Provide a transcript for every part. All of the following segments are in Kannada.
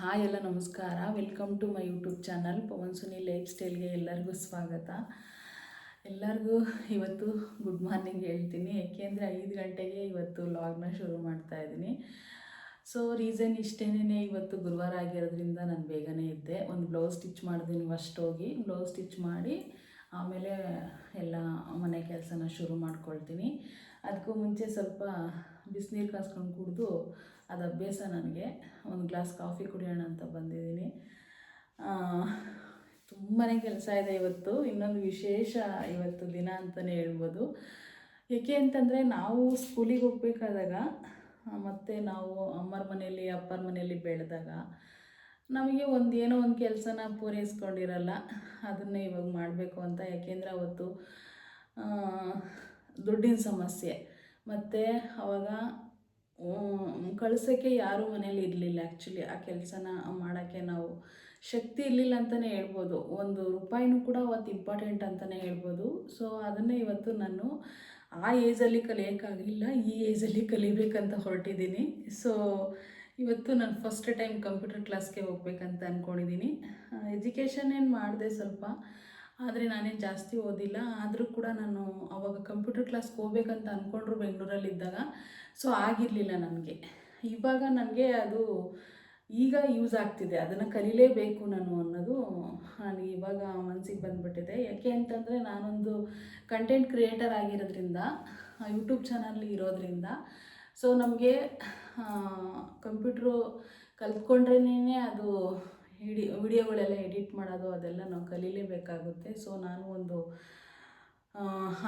ಹಾಯ್ ಎಲ್ಲ ನಮಸ್ಕಾರ. Welcome to my YouTube channel Pavan Suni life ಸ್ಟೈಲ್ಗೆ ಎಲ್ಲರಿಗೂ ಸ್ವಾಗತ. ಎಲ್ಲರಿಗೂ ಇವತ್ತು ಗುಡ್ ಮಾರ್ನಿಂಗ್ ಹೇಳ್ತೀನಿ. ಏಕೆಂದರೆ ಐದು ಗಂಟೆಗೆ ಇವತ್ತು ಲಾಗ್ನ ಶುರು ಮಾಡ್ತಾ ಇದ್ದೀನಿ. ಸೊ ರೀಸನ್ ಇಷ್ಟೇನೇ ಇವತ್ತು ಗುರುವಾರ ಆಗಿರೋದ್ರಿಂದ ನಾನು ಬೇಗನೆ ಇದ್ದೆ. ಒಂದು ಬ್ಲೌಸ್ ಸ್ಟಿಚ್ ಮಾಡಿದ್ದೀನಿ ಫಸ್ಟ್ ಹೋಗಿ. ಬ್ಲೌಸ್ ಸ್ಟಿಚ್ ಮಾಡಿ ಆಮೇಲೆ ಎಲ್ಲ ಮನೆ ಕೆಲಸನ ಶುರು ಮಾಡ್ಕೊಳ್ತೀನಿ. ಅದಕ್ಕೂ ಮುಂಚೆ ಸ್ವಲ್ಪ ಬಿಸಿನೀರು ಕಾಸ್ಕೊಂಡು ಕುಡಿದು ಅದು ಅಭ್ಯಾಸ ನನಗೆ. ಒಂದು ಗ್ಲಾಸ್ ಕಾಫಿ ಕುಡಿಯೋಣ ಅಂತ ಬಂದಿದ್ದೀನಿ. ತುಂಬಾ ಕೆಲಸ ಇದೆ ಇವತ್ತು. ಇನ್ನೊಂದು ವಿಶೇಷ ಇವತ್ತು ದಿನ ಅಂತಲೇ ಹೇಳ್ಬೋದು. ಏಕೆ ಅಂತಂದರೆ ನಾವು ಸ್ಕೂಲಿಗೆ ಹೋಗ್ಬೇಕಾದಾಗ ಮತ್ತು ನಾವು ಅಮ್ಮರ ಮನೆಯಲ್ಲಿ, ಅಪ್ಪರ ಮನೆಯಲ್ಲಿ ಬೆಳೆದಾಗ ನಮಗೆ ಒಂದು ಏನೋ ಒಂದು ಕೆಲಸನ ಪೂರೈಸ್ಕೊಂಡಿರಲ್ಲ, ಅದನ್ನೇ ಇವಾಗ ಮಾಡಬೇಕು ಅಂತ. ಯಾಕೆಂದರೆ ಅವತ್ತು ದುಡ್ಡಿನ ಸಮಸ್ಯೆ. ಮತ್ತು ಅವಾಗ ಕಳ್ಸೋಕ್ಕೆ ಯಾರೂ ಮನೇಲಿ ಇರಲಿಲ್ಲ ಆ್ಯಕ್ಚುಲಿ ಆ ಕೆಲಸನ ಮಾಡೋಕ್ಕೆ ನಾವು ಶಕ್ತಿ ಇರಲಿಲ್ಲ ಅಂತಲೇ ಹೇಳ್ಬೋದು. ಒಂದು ರೂಪಾಯಿನೂ ಕೂಡ ಅವತ್ತು ಇಂಪಾರ್ಟೆಂಟ್ ಅಂತಲೇ ಹೇಳ್ಬೋದು. ಸೊ ಅದನ್ನೇ ಇವತ್ತು ನಾನು ಆ ಏಜಲ್ಲಿ ಕಲಿಯೋಕ್ಕಾಗಲಿಲ್ಲ, ಈ ಏಜಲ್ಲಿ ಕಲಿಬೇಕಂತ ಹೊರಟಿದ್ದೀನಿ. ಸೊ ಇವತ್ತು ನಾನು ಫಸ್ಟ್ ಟೈಮ್ ಕಂಪ್ಯೂಟರ್ ಕ್ಲಾಸ್ಗೆ ಹೋಗ್ಬೇಕಂತ ಅಂದ್ಕೊಂಡಿದ್ದೀನಿ ಎಜುಕೇಷನ್ ಏನು ಮಾಡಿದೆ ಸ್ವಲ್ಪ ಆದರೆ ನಾನೇನು ಜಾಸ್ತಿ ಓದಿಲ್ಲ. ಆದರೂ ಕೂಡ ನಾನು ಅವಾಗ ಕಂಪ್ಯೂಟರ್ ಕ್ಲಾಸ್ಗೆ ಹೋಗ್ಬೇಕಂತ ಅಂದ್ಕೊಂಡ್ರು ಬೆಂಗಳೂರಲ್ಲಿದ್ದಾಗ. ಸೊ ಆಗಿರಲಿಲ್ಲ ನನಗೆ. ಇವಾಗ ನನಗೆ ಅದು ಈಗ ಯೂಸ್ ಆಗ್ತಿದೆ. ಅದನ್ನು ಕಲೀಲೇಬೇಕು ನಾನು ಅನ್ನೋದು ನನಗೆ ಇವಾಗ ಮನಸ್ಸಿಗೆ ಬಂದುಬಿಟ್ಟಿದೆ. ಯಾಕೆ ಅಂತಂದರೆ ನಾನೊಂದು ಕಂಟೆಂಟ್ ಕ್ರಿಯೇಟರ್ ಆಗಿರೋದ್ರಿಂದ ಯೂಟ್ಯೂಬ್ ಚಾನಲ್ ಇರೋದ್ರಿಂದ. ಸೊ ನಮಗೆ ಕಂಪ್ಯೂಟ್ರು ಕಲ್ತ್ಕೊಂಡ್ರೇ ಅದು ಹಿಡಿ ವಿಡಿಯೋಗಳೆಲ್ಲ ಎಡಿಟ್ ಮಾಡೋದು ಅದೆಲ್ಲ ನಾವು ಕಲೀಲೇಬೇಕಾಗುತ್ತೆ. ಸೊ ನಾನು ಒಂದು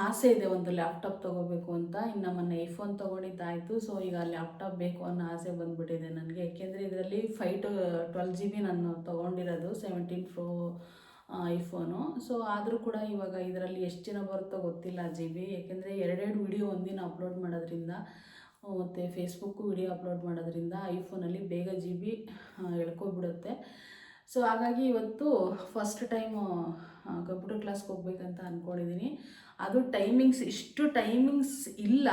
ಆಸೆ ಇದೆ ಒಂದು ಲ್ಯಾಪ್ಟಾಪ್ ತೊಗೋಬೇಕು ಅಂತ. ಇನ್ನು ಮೊನ್ನೆ ಐಫೋನ್ ತೊಗೊಂಡಿದ್ದಾಯಿತು. ಸೊ ಈಗ ಲ್ಯಾಪ್ಟಾಪ್ ಬೇಕು ಅನ್ನೋ ಆಸೆ ಬಂದುಬಿಟ್ಟಿದೆ ನನಗೆ. ಯಾಕೆಂದರೆ ಇದರಲ್ಲಿ five to twelve G B ನಾನು ತೊಗೊಂಡಿರೋದು ಸೆವೆಂಟೀನ್ ಪ್ರೋ ಐಫೋನು ಸೊ ಆದರೂ ಕೂಡ ಇವಾಗ ಇದರಲ್ಲಿ ಎಷ್ಟು ಜನ ಬರುತ್ತೋ ಗೊತ್ತಿಲ್ಲ ಜಿ ಬಿ ಯಾಕೆಂದರೆ ಎರಡೆರಡು ವಿಡಿಯೋ ಒಂದಿನ ಅಪ್ಲೋಡ್ ಮಾಡೋದ್ರಿಂದ, ಮತ್ತು ಫೇಸ್ಬುಕ್ಕು ವಿಡಿಯೋ ಅಪ್ಲೋಡ್ ಮಾಡೋದ್ರಿಂದ ಐಫೋನಲ್ಲಿ ಬೇಗ ಜಿ ಬಿ ಎಳ್ಕೊಬಿಡುತ್ತೆ. ಸೊ ಹಾಗಾಗಿ ಇವತ್ತು ಫಸ್ಟ್ ಟೈಮು ಕಂಪ್ಯೂಟರ್ ಕ್ಲಾಸ್ಗೆ ಹೋಗ್ಬೇಕಂತ ಅಂದ್ಕೊಂಡಿದ್ದೀನಿ ಅದು ಟೈಮಿಂಗ್ಸ್ ಇಷ್ಟು ಟೈಮಿಂಗ್ಸ್ ಇಲ್ಲ.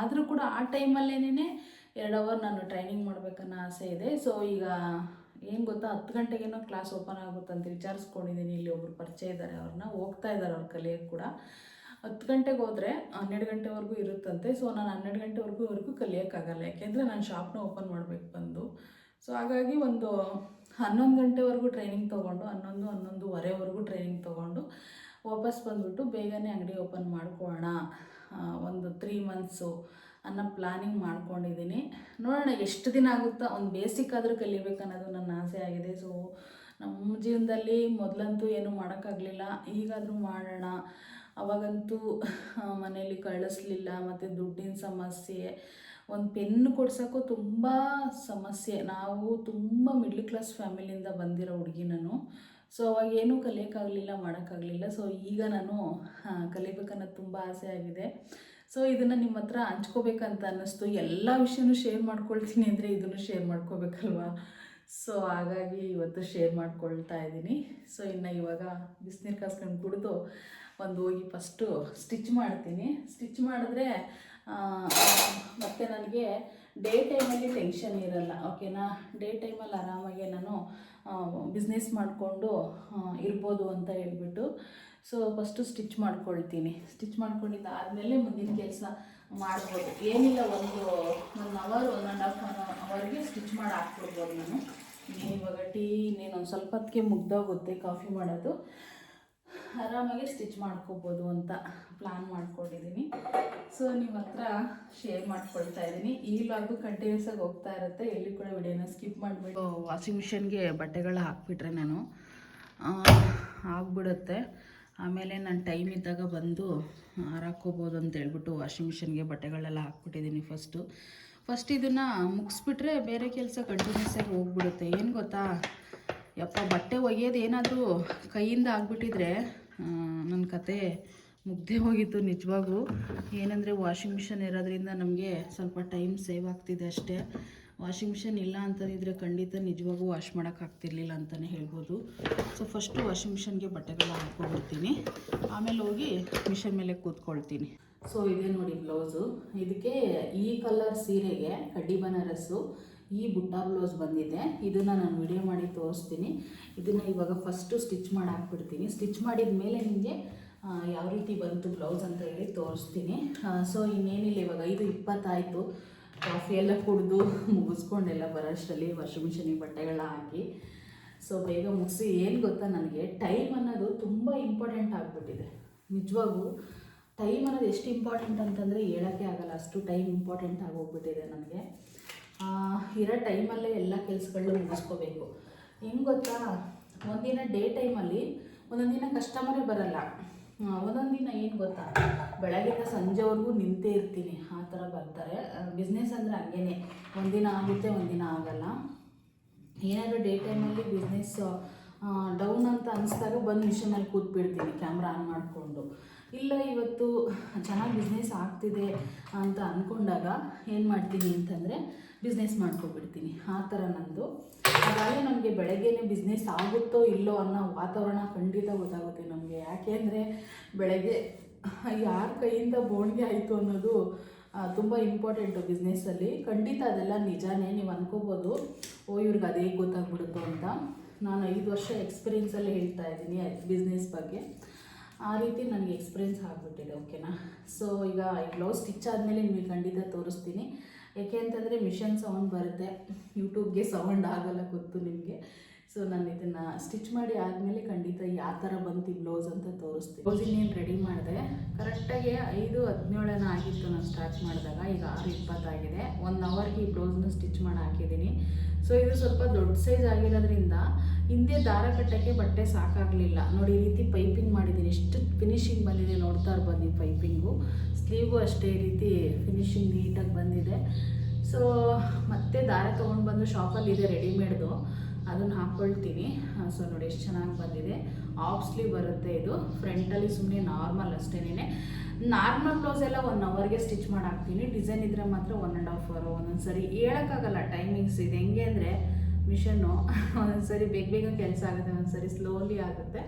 ಆದರೂ ಕೂಡ ಆ ಟೈಮಲ್ಲೇನೇ ಎರಡು ಅವರ್ ನಾನು ಟ್ರೈನಿಂಗ್ ಮಾಡಬೇಕನ್ನೋ ಆಸೆ ಇದೆ. ಸೊ ಈಗ ಏನು ಗೊತ್ತಾ, ಹತ್ತು ಗಂಟೆಗೇನೋ ಕ್ಲಾಸ್ ಓಪನ್ ಆಗುತ್ತಂತ ವಿಚಾರಿಸ್ಕೊಂಡಿದ್ದೀನಿ ಇಲ್ಲಿ ಒಬ್ರು ಪರಿಚಯ ಇದ್ದಾರೆ, ಅವ್ರನ್ನ ಹೋಗ್ತಾ ಇದ್ದಾರೆ ಅವ್ರು ಕಲಿಯೋಕ್ಕೆ ಕೂಡ. ಹತ್ತು ಗಂಟೆಗೆ ಹೋದರೆ ಹನ್ನೆರಡು ಗಂಟೆವರೆಗೂ ಇರುತ್ತಂತೆ. ಸೊ ನಾನು ಹನ್ನೆರಡು ಗಂಟೆವರೆಗೂ ವರೆಗೂ ಕಲಿಯೋಕ್ಕಾಗಲ್ಲ ಯಾಕೆಂದರೆ ನಾನು ಶಾಪ್ನ ಓಪನ್ ಮಾಡಬೇಕು ಬಂದು. ಸೊ ಹಾಗಾಗಿ ಒಂದು ಹನ್ನೊಂದು ಗಂಟೆವರೆಗೂ ಟ್ರೈನಿಂಗ್ ತೊಗೊಂಡು, ಹನ್ನೊಂದು, ಹನ್ನೊಂದುವರೆವರೆಗೂ ಟ್ರೈನಿಂಗ್ ತೊಗೊಂಡು ವಾಪಸ್ ಬಂದುಬಿಟ್ಟು ಬೇಗನೆ ಅಂಗಡಿ ಓಪನ್ ಮಾಡ್ಕೊಳ್ಳೋಣ. ಒಂದು ತ್ರೀ ಮಂತ್ಸು ಅನ್ನೋ ಪ್ಲಾನಿಂಗ್ ಮಾಡ್ಕೊಂಡಿದ್ದೀನಿ. ನೋಡೋಣ ಎಷ್ಟು ದಿನ ಆಗುತ್ತಾ, ಒಂದು ಬೇಸಿಕ್ ಆದರೂ ಕಲಿಬೇಕನ್ನೋದು ನನ್ನ ಆಸೆ ಆಗಿದೆ. ಸೊ ನಮ್ಮ ಜೀವನದಲ್ಲಿ ಮೊದಲಂತೂ ಏನೂ ಮಾಡೋಕ್ಕಾಗಲಿಲ್ಲ, ಈಗಾದರೂ ಮಾಡೋಣ. ಅವಾಗಂತೂ ಮನೆಯಲ್ಲಿ ಕಳಿಸ್ಲಿಲ್ಲ, ಮತ್ತು ದುಡ್ಡಿನ ಸಮಸ್ಯೆ ಒಂದು ಪೆನ್ ಕೊಡ್ಸೋಕ್ಕೂ ತುಂಬ ಸಮಸ್ಯೆ. ನಾವು ತುಂಬ ಮಿಡ್ಲ್ ಕ್ಲಾಸ್ ಫ್ಯಾಮಿಲಿಯಿಂದ ಬಂದಿರೋ ಹುಡುಗಿ ನಾನು. ಸೊ ಅವಾಗ ಕಲಿಯೋಕ್ಕಾಗಲಿಲ್ಲ, ಮಾಡೋಕ್ಕಾಗಲಿಲ್ಲ. ಸೊ ಈಗ ನಾನು ಕಲಿಬೇಕನ್ನೋದು ತುಂಬ ಆಸೆ ಆಗಿದೆ. ಸೊ ಇದನ್ನು ನಿಮ್ಮ ಹತ್ರ ಹಂಚ್ಕೋಬೇಕಂತ ಅನ್ನಿಸ್ತು. ಎಲ್ಲ ವಿಷಯನೂ ಶೇರ್ ಮಾಡ್ಕೊಳ್ತೀನಿ ಅಂದರೆ ಇದನ್ನು ಶೇರ್ ಮಾಡ್ಕೋಬೇಕಲ್ವಾ? ಸೊ ಹಾಗಾಗಿ ಇವತ್ತು ಶೇರ್ ಮಾಡ್ಕೊಳ್ತಾ ಇದ್ದೀನಿ. ಸೊ ಇನ್ನು ಇವಾಗ ಬಿಸಿನೀರು ಕಾಸ್ಕೊಂಡು ಕುಡಿದು ಒಂದು ಹೋಗಿ ಫಸ್ಟು ಸ್ಟಿಚ್ ಮಾಡ್ತೀನಿ. ಸ್ಟಿಚ್ ಮಾಡಿದ್ರೆ ಮತ್ತು ನನಗೆ ಡೇ ಟೈಮಲ್ಲಿ ಟೆನ್ಷನ್ ಇರಲ್ಲ, ಓಕೆನಾ? ಡೇ ಟೈಮಲ್ಲಿ ಆರಾಮಾಗಿ ನಾನು ಬಿಸ್ನೆಸ್ ಮಾಡಿಕೊಂಡು ಇರ್ಬೋದು ಅಂತ ಹೇಳ್ಬಿಟ್ಟು ಸೊ ಫಸ್ಟು ಸ್ಟಿಚ್ ಮಾಡ್ಕೊಳ್ತೀನಿ. ಸ್ಟಿಚ್ ಮಾಡ್ಕೊಂಡಿದ್ದಾದಮೇಲೆ ಮುಂದಿನ ಕೆಲಸ ಮಾಡ್ಬೋದು. ಏನಿಲ್ಲ, ಒಂದು one hour one and half ಅವರ್ಗೆ ಸ್ಟಿಚ್ ಮಾಡಿ ಹಾಕ್ಬಿಡ್ಬೋದು ನಾನು. ಇವಾಗ ಟೀ, ಇನ್ನೇನು ಒಂದು ಸ್ವಲ್ಪ ಹೊತ್ತಿಗೆ ಮುಗ್ದೋಗುತ್ತೆ ಕಾಫಿ ಮಾಡೋದು. ಆರಾಮಾಗಿ ಸ್ಟಿಚ್ ಮಾಡ್ಕೋಬೋದು ಅಂತ ಪ್ಲ್ಯಾನ್ ಮಾಡ್ಕೊಂಡಿದ್ದೀನಿ ಸೊ ನಿಮ್ಮ ಹತ್ರ ಶೇರ್ ಮಾಡ್ಕೊಳ್ತಾ ಇದ್ದೀನಿ ಈ ಲಾಗು ಕಂಟಿನ್ಯೂಸ್ ಆಗಿ ಹೋಗ್ತಾ ಇರುತ್ತೆ. ಎಲ್ಲಿ ಕೂಡ ವಿಡಿಯೋನ ಸ್ಕಿಪ್ ಮಾಡಬೇಕು ವಾಷಿಂಗ್ ಮಿಷಿನ್ಗೆ ಬಟ್ಟೆಗಳ ಹಾಕ್ಬಿಟ್ರೆ ನಾನು ಆಗ್ಬಿಡುತ್ತೆ. ಆಮೇಲೆ ನಾನು ಟೈಮ್ ಇದ್ದಾಗ ಬಂದು ಹಾರಾಕೋಬೋದು ಅಂತ ಹೇಳ್ಬಿಟ್ಟು ವಾಷಿಂಗ್ ಮಿಷಿನ್ಗೆ ಬಟ್ಟೆಗಳೆಲ್ಲ ಹಾಕ್ಬಿಟ್ಟಿದ್ದೀನಿ ಫಸ್ಟು ಫಸ್ಟ್ ಇದನ್ನು ಮುಗಿಸ್ಬಿಟ್ರೆ ಬೇರೆ ಕೆಲಸ ಕಂಟಿನ್ಯೂಸ್ ಆಗಿ ಹೋಗ್ಬಿಡುತ್ತೆ. ಏನು ಗೊತ್ತಾ? ಯಪ್ಪ, ಬಟ್ಟೆ ಒಗೆಯೋದು ಏನಾದರೂ ಕೈಯಿಂದ ಆಗಿಬಿಟ್ಟಿದ್ರೆ ನನ್ನ ಕತೆ ಮುಗ್ದೇ ಹೋಗಿತ್ತು ನಿಜವಾಗ್ಲೂ. ಏನಂದರೆ ವಾಷಿಂಗ್ ಮಿಷನ್ ಇರೋದ್ರಿಂದ ನಮಗೆ ಸ್ವಲ್ಪ ಟೈಮ್ ಸೇವ್ ಆಗ್ತಿದೆ ಅಷ್ಟೇ. ವಾಷಿಂಗ್ ಮಿಷನ್ ಇಲ್ಲ ಅಂತಂದಿದ್ರೆ ಖಂಡಿತ ನಿಜವಾಗೂ ವಾಶ್ ಮಾಡೋಕ್ಕಾಗ್ತಿರ್ಲಿಲ್ಲ ಅಂತಲೇ ಹೇಳ್ಬೋದು. ಸೊ ಫಸ್ಟು ವಾಷಿಂಗ್ ಮಿಷನ್ಗೆ ಬಟ್ಟೆಗಳ ಹಾಕ್ಕೊಬಿಡ್ತೀನಿ ಆಮೇಲೆ ಹೋಗಿ ಮಿಷನ್ ಮೇಲೆ ಕೂತ್ಕೊಳ್ತೀನಿ. ಸೊ ಇದೆ ನೋಡಿ ಬ್ಲೌಸು ಇದಕ್ಕೆ ಈ ಕಲರ್ ಸೀರೆಗೆ ಕಡ್ಡಿ ಬನಾರಸ್ಸು ಈ ಬುಟ್ಟಾ ಬ್ಲೌಸ್ ಬಂದಿದೆ. ಇದನ್ನು ನಾನು ವಿಡಿಯೋ ಮಾಡಿ ತೋರಿಸ್ತೀನಿ. ಇದನ್ನು ಇವಾಗ ಫಸ್ಟು ಸ್ಟಿಚ್ ಮಾಡಿ ಹಾಕ್ಬಿಡ್ತೀನಿ. ಸ್ಟಿಚ್ ಮಾಡಿದ ಮೇಲೆ ನಿಮಗೆ ಯಾವ ರೀತಿ ಬಂತು ಬ್ಲೌಸ್ ಅಂತ ಹೇಳಿ ತೋರಿಸ್ತೀನಿ. ಸೊ ಇನ್ನೇನಿಲ್ಲ, ಇವಾಗ ಐದು ಇಪ್ಪತ್ತಾಯಿತು. ಕಾಫಿ ಎಲ್ಲ ಕುಡಿದು ಮುಗಿಸ್ಕೊಂಡೆಲ್ಲ ಬರೋಷ್ಟರಲ್ಲಿ ವಾಷಿಂಗ್ ಮಿಷಿನಿಗೆ ಬಟ್ಟೆಗಳನ್ನ ಹಾಕಿ. ಸೊ ಬೇಗ ಮುಗಿಸಿ, ಏನು ಗೊತ್ತಾ ನನಗೆ? ಟೈಮ್ ಅನ್ನೋದು ತುಂಬ ಇಂಪಾರ್ಟೆಂಟ್ ಆಗಿಬಿಟ್ಟಿದೆ. ನಿಜವಾಗೂ ಟೈಮ್ ಅನ್ನೋದು ಎಷ್ಟು ಇಂಪಾರ್ಟೆಂಟ್ ಅಂತಂದರೆ ಹೇಳೋಕ್ಕೆ ಆಗಲ್ಲ. ಅಷ್ಟು ಟೈಮ್ ಇಂಪಾರ್ಟೆಂಟ್ ಆಗೋಗ್ಬಿಟ್ಟಿದೆ ನನಗೆ. ಇರೋ ಟೈಮಲ್ಲೇ ಎಲ್ಲ ಕೆಲಸಗಳನ್ನ ಮುಗಿಸ್ಕೋಬೇಕು. ಹೆಂಗೆ ಗೊತ್ತಾ? ಒಂದಿನ ಡೇ ಟೈಮಲ್ಲಿ ಒಂದೊಂದು ದಿನ ಕಸ್ಟಮರೇ ಬರಲ್ಲ. ಒಂದೊಂದು ದಿನ ಏನು ಗೊತ್ತಾ? ಬೆಳಗ್ಗೆಯಿಂದ ಸಂಜೆವರೆಗೂ ನಿಂತೇ ಇರ್ತೀನಿ. ಆ ಥರ ಬರ್ತಾರೆ. ಬಿಸ್ನೆಸ್ ಅಂದರೆ ಹಂಗೇನೆ. ಒಂದಿನ ಆಗುತ್ತೆ, ಒಂದಿನ ಆಗಲ್ಲ. ಏನಾದರೂ ಡೇ ಟೈಮಲ್ಲಿ ಬಿಸ್ನೆಸ್ ಡೌನ್ ಅಂತ ಅನಿಸ್ದಾಗ ಬಂದು ಮಿಷನಲ್ಲಿ ಕೂತ್ಬಿಡ್ತೀನಿ ಕ್ಯಾಮ್ರಾ ಆನ್ ಮಾಡಿಕೊಂಡು. ಇಲ್ಲ, ಇವತ್ತು ಚೆನ್ನಾಗಿ ಬಿಸ್ನೆಸ್ ಆಗ್ತಿದೆ ಅಂತ ಅಂದ್ಕೊಂಡಾಗ ಏನು ಮಾಡ್ತೀನಿ ಅಂತಂದರೆ ಬಿಸ್ನೆಸ್ ಮಾಡ್ಕೊಬಿಡ್ತೀನಿ. ಆ ಥರ ನಂದು. ಹಾಗಾಗಿ ನಮಗೆ ಬೆಳಗ್ಗೆನೇ ಬಿಸ್ನೆಸ್ ಆಗುತ್ತೋ ಇಲ್ಲೋ ಅನ್ನೋ ವಾತಾವರಣ ಖಂಡಿತ ಗೊತ್ತಾಗುತ್ತೆ ನಮಗೆ. ಯಾಕೆ ಅಂದರೆ ಬೆಳಗ್ಗೆ ಯಾರ ಕೈಯಿಂದ ಬೋಣಿಗೆ ಆಯಿತು ಅನ್ನೋದು ತುಂಬ ಇಂಪಾರ್ಟೆಂಟು ಬಿಸ್ನೆಸ್ಸಲ್ಲಿ ಖಂಡಿತ ಅದೆಲ್ಲ ನಿಜಾನೇ ನೀವು ಅನ್ಕೋಬೋದು. ಓ, ಇವ್ರಿಗೆ ಅದೇ ಗೊತ್ತಾಗ್ಬಿಡುತ್ತೋ ಅಂತ. ನಾನು ಐದು ವರ್ಷ ಎಕ್ಸ್ಪೀರಿಯೆನ್ಸಲ್ಲಿ ಹೇಳ್ತಾ ಇದ್ದೀನಿ ಬಿಸ್ನೆಸ್ ಬಗ್ಗೆ. ಆ ರೀತಿ ನನಗೆ ಎಕ್ಸ್ಪೀರಿಯೆನ್ಸ್ ಆಗಿಬಿಟ್ಟಿದೆ ಓಕೆನಾ ಸೊ ಈಗ ಈ ಬ್ಲೌಸ್ ಸ್ಟಿಚ್ ಆದಮೇಲೆ ನಿಮಗೆ ಖಂಡಿತ ತೋರಿಸ್ತೀನಿ. ಯಾಕೆ ಅಂತಂದರೆ ಮಿಷನ್ ಸೌಂಡ್ ಬರುತ್ತೆ. ಯೂಟ್ಯೂಬ್ಗೆ ಸೌಂಡ್ ಆಗೋಲ್ಲ ಗೊತ್ತು ನಿಮಗೆ. ಸೊ ನಾನು ಇದನ್ನು ಸ್ಟಿಚ್ ಮಾಡಿ ಆದಮೇಲೆ ಖಂಡಿತ ಯಾವ ಥರ ಬಂತು ಬ್ಲೌಸ್ ಅಂತ ತೋರಿಸ್ತೀನಿ. ಬ್ಲೌಸ್ ಇನ್ನೇನು ರೆಡಿ ಮಾಡಿದೆ. ಕರೆಕ್ಟಾಗಿ ಐದು ಹದಿನೇಳನ ಆಗಿತ್ತು ನಾನು ಸ್ಟಾರ್ಟ್ ಮಾಡಿದಾಗ. ಈಗ ಆರು ಇಪ್ಪತ್ತಾಗಿದೆ. ಒನ್ ಅವರ್ಗೆ ಈ ಬ್ಲೌಸ್ನ ಸ್ಟಿಚ್ ಮಾಡಿ ಹಾಕಿದ್ದೀನಿ. ಸೊ ಇದು ಸ್ವಲ್ಪ ದೊಡ್ಡ ಸೈಜ್ ಆಗಿರೋದ್ರಿಂದ ಹಿಂದೆ ದಾರ ಕಟ್ಟೋಕ್ಕೆ ಬಟ್ಟೆ ಸಾಕಾಗಲಿಲ್ಲ. ನೋಡಿ, ಈ ರೀತಿ ಪೈಪಿಂಗ್ ಮಾಡಿದ್ದೀನಿ. ಎಷ್ಟು ಫಿನಿಶಿಂಗ್ ಬಂದಿದೆ ನೋಡ್ತಾ ಇರ್ಬೋದು ಪೈಪಿಂಗು. ಸ್ಲೀವು ಅಷ್ಟೇ ರೀತಿ ಫಿನಿಶಿಂಗ್ ನೀಟಾಗಿ ಬಂದಿದೆ. ಸೊ ಮತ್ತೆ ದಾರ ತೊಗೊಂಡು ಬಂದು ಶಾಪಲ್ಲಿದೆ ರೆಡಿಮೇಡ್ದು. ಅದನ್ನು ಹಾಕ್ಕೊಳ್ತೀನಿ ಸೊ ನೋಡಿ, ಎಷ್ಟು ಚೆನ್ನಾಗಿ ಬಂದಿದೆ. ಆಫ್ ಸ್ಲೀವ್ ಬರುತ್ತೆ ಇದು. ಫ್ರಂಟಲ್ಲಿ ಸುಮ್ಮನೆ ನಾರ್ಮಲ್ ಅಷ್ಟೇನೆ ನಾರ್ಮಲ್ ಬ್ಲೌಸ್ ಎಲ್ಲ ಒನ್ ಅವರ್ಗೆ ಸ್ಟಿಚ್ ಮಾಡಾಕ್ತೀನಿ. ಡಿಸೈನ್ ಇದ್ದರೆ ಮಾತ್ರ ಒನ್ ಆ್ಯಂಡ್ ಹಾಫ್ ಅವರ್ ಒಂದೊಂದು ಸರಿ ಹೇಳೋಕ್ಕಾಗಲ್ಲ ಟೈಮಿಂಗ್ಸ್ ಇದು. ಹೆಂಗೆ ಅಂದರೆ ಮಿಷನ್ನು ಒಂದೊಂದ್ಸರಿ ಬೇಗ ಬೇಗ ಕೆಲಸ ಆಗುತ್ತೆ, ಒಂದೊಂದ್ಸರಿ ಸ್ಲೋಲಿ ಆಗುತ್ತೆ.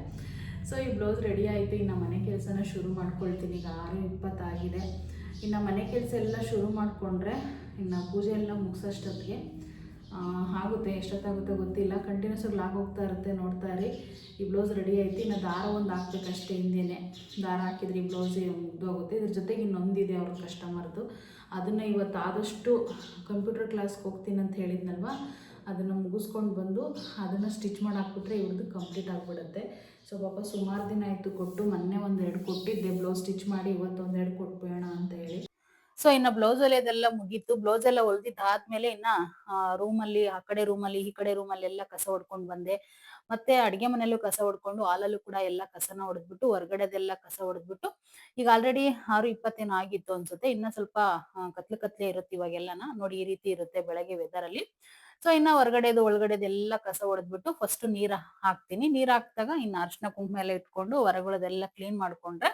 ಸೊ ಈ ಬ್ಲೌಸ್ ರೆಡಿ ಆಯಿತು, ಇನ್ನು ಮನೆ ಕೆಲಸನ ಶುರು ಮಾಡ್ಕೊಳ್ತೀನಿ. ಈಗ ಆರು ಇಪ್ಪತ್ತಾಗಿದೆ. ಇನ್ನು ಮನೆ ಕೆಲಸ ಎಲ್ಲ ಶುರು ಮಾಡಿಕೊಂಡ್ರೆ ಇನ್ನು ಪೂಜೆ ಎಲ್ಲ ಮುಗಿಸೋಷ್ಟೊತ್ತಿಗೆ. ಆಗುತ್ತೆ, ಎಷ್ಟೊತ್ತಾಗುತ್ತೆ ಗೊತ್ತಿಲ್ಲ. ಕಂಟಿನ್ಯೂಸ್ ಲಾಗ್ ಹೋಗ್ತಾ ಇರುತ್ತೆ, ನೋಡ್ತಾ ಇರಿ. ಈ ಬ್ಲೌಸ್ ರೆಡಿ ಆಯ್ತು, ಇನ್ನು ದಾರ ಒಂದು ಹಾಕ್ಬೇಕಷ್ಟೇ ಹಿಂದೆಯೇ ದಾರ ಹಾಕಿದ್ರೆ ಈ ಬ್ಲೌಸ್ ಮುಗ್ದೋಗುತ್ತೆ. ಇದ್ರ ಜೊತೆಗೆ ಇನ್ನೊಂದಿದೆ ಅವ್ರ ಕಸ್ಟಮರ್ದು ಅದನ್ನು ಇವತ್ತು ಆದಷ್ಟು ಕಂಪ್ಯೂಟರ್ ಕ್ಲಾಸ್ಗೆ ಹೋಗ್ತೀನಿ ಅಂತ ಹೇಳಿದ್ನಲ್ವ? ಅದನ್ನು ಮುಗಿಸ್ಕೊಂಡು ಬಂದು ಅದನ್ನು ಸ್ಟಿಚ್ ಮಾಡಿ ಹಾಕ್ಬಿಟ್ರೆ ಇವ್ರದ್ದು ಕಂಪ್ಲೀಟ್ ಆಗಿಬಿಡುತ್ತೆ. ಸೊ ಪಾಪ ಸುಮಾರು ದಿನ ಆಯಿತು ಕೊಟ್ಟು ಮೊನ್ನೆ ಒಂದು ಎರಡು ಕೊಟ್ಟಿದ್ದೆ ಬ್ಲೌಸ್ ಸ್ಟಿಚ್ ಮಾಡಿ ಇವತ್ತು ಒಂದೆರಡು ಕೊಟ್ಬೇಡ ಅಂತ ಹೇಳಿ. ಸೊ ಇನ್ನು ಬ್ಲೌಸ್ ಹೊಲಿಯೋದೆಲ್ಲ ಮುಗೀತು. ಬ್ಲೌಸ್ ಎಲ್ಲ ಹೊಲ್ದಿದ್ದಾದ್ಮೇಲೆ ಇನ್ನ ರೂಮಲ್ಲಿ ಆ ಕಡೆ ರೂಮಲ್ಲಿ ಈ ಕಡೆ ರೂಮಲ್ಲಿ ಎಲ್ಲ ಕಸ ಹೊಡ್ಕೊಂಡು ಬಂದೆ. ಮತ್ತೆ ಅಡಿಗೆ ಮನೆಯಲ್ಲೂ ಕಸ ಹೊಡ್ಕೊಂಡು ಹಾಲಲ್ಲೂ ಕೂಡ ಎಲ್ಲ ಕಸನ ಹೊಡೆದ್ಬಿಟ್ಟು ಹೊರಗಡೆದೆಲ್ಲ ಕಸ ಹೊಡೆದ್ಬಿಟ್ಟು, ಈಗ ಆಲ್ರೆಡಿ ಆರು ಇಪ್ಪತ್ತೇನೋ ಆಗಿತ್ತು ಅನ್ಸುತ್ತೆ. ಇನ್ನ ಸ್ವಲ್ಪ ಕತ್ಲೆ ಕತ್ಲೆ ಇರುತ್ತೆ ಇವಾಗೆಲ್ಲನ. ನೋಡಿ ಈ ರೀತಿ ಇರುತ್ತೆ ಬೆಳಗ್ಗೆ ವೆದರ್ ಅಲ್ಲಿ. ಸೊ ಇನ್ನ ಹೊರಗಡೆದು ಒಳಗಡೆದೆಲ್ಲ ಕಸ ಹೊಡೆದ್ಬಿಟ್ಟು ಫಸ್ಟ್ ನೀರ್ ಹಾಕ್ತೀನಿ. ನೀರ್ ಹಾಕ್ದಾಗ ಇನ್ನ ಅರ್ಶನ ಕುಂಕುಮ ಎಲ್ಲ ಇಟ್ಕೊಂಡು ಹೊರಗಡೆದೆಲ್ಲ ಕ್ಲೀನ್ ಮಾಡ್ಕೊಂಡ್ರೆ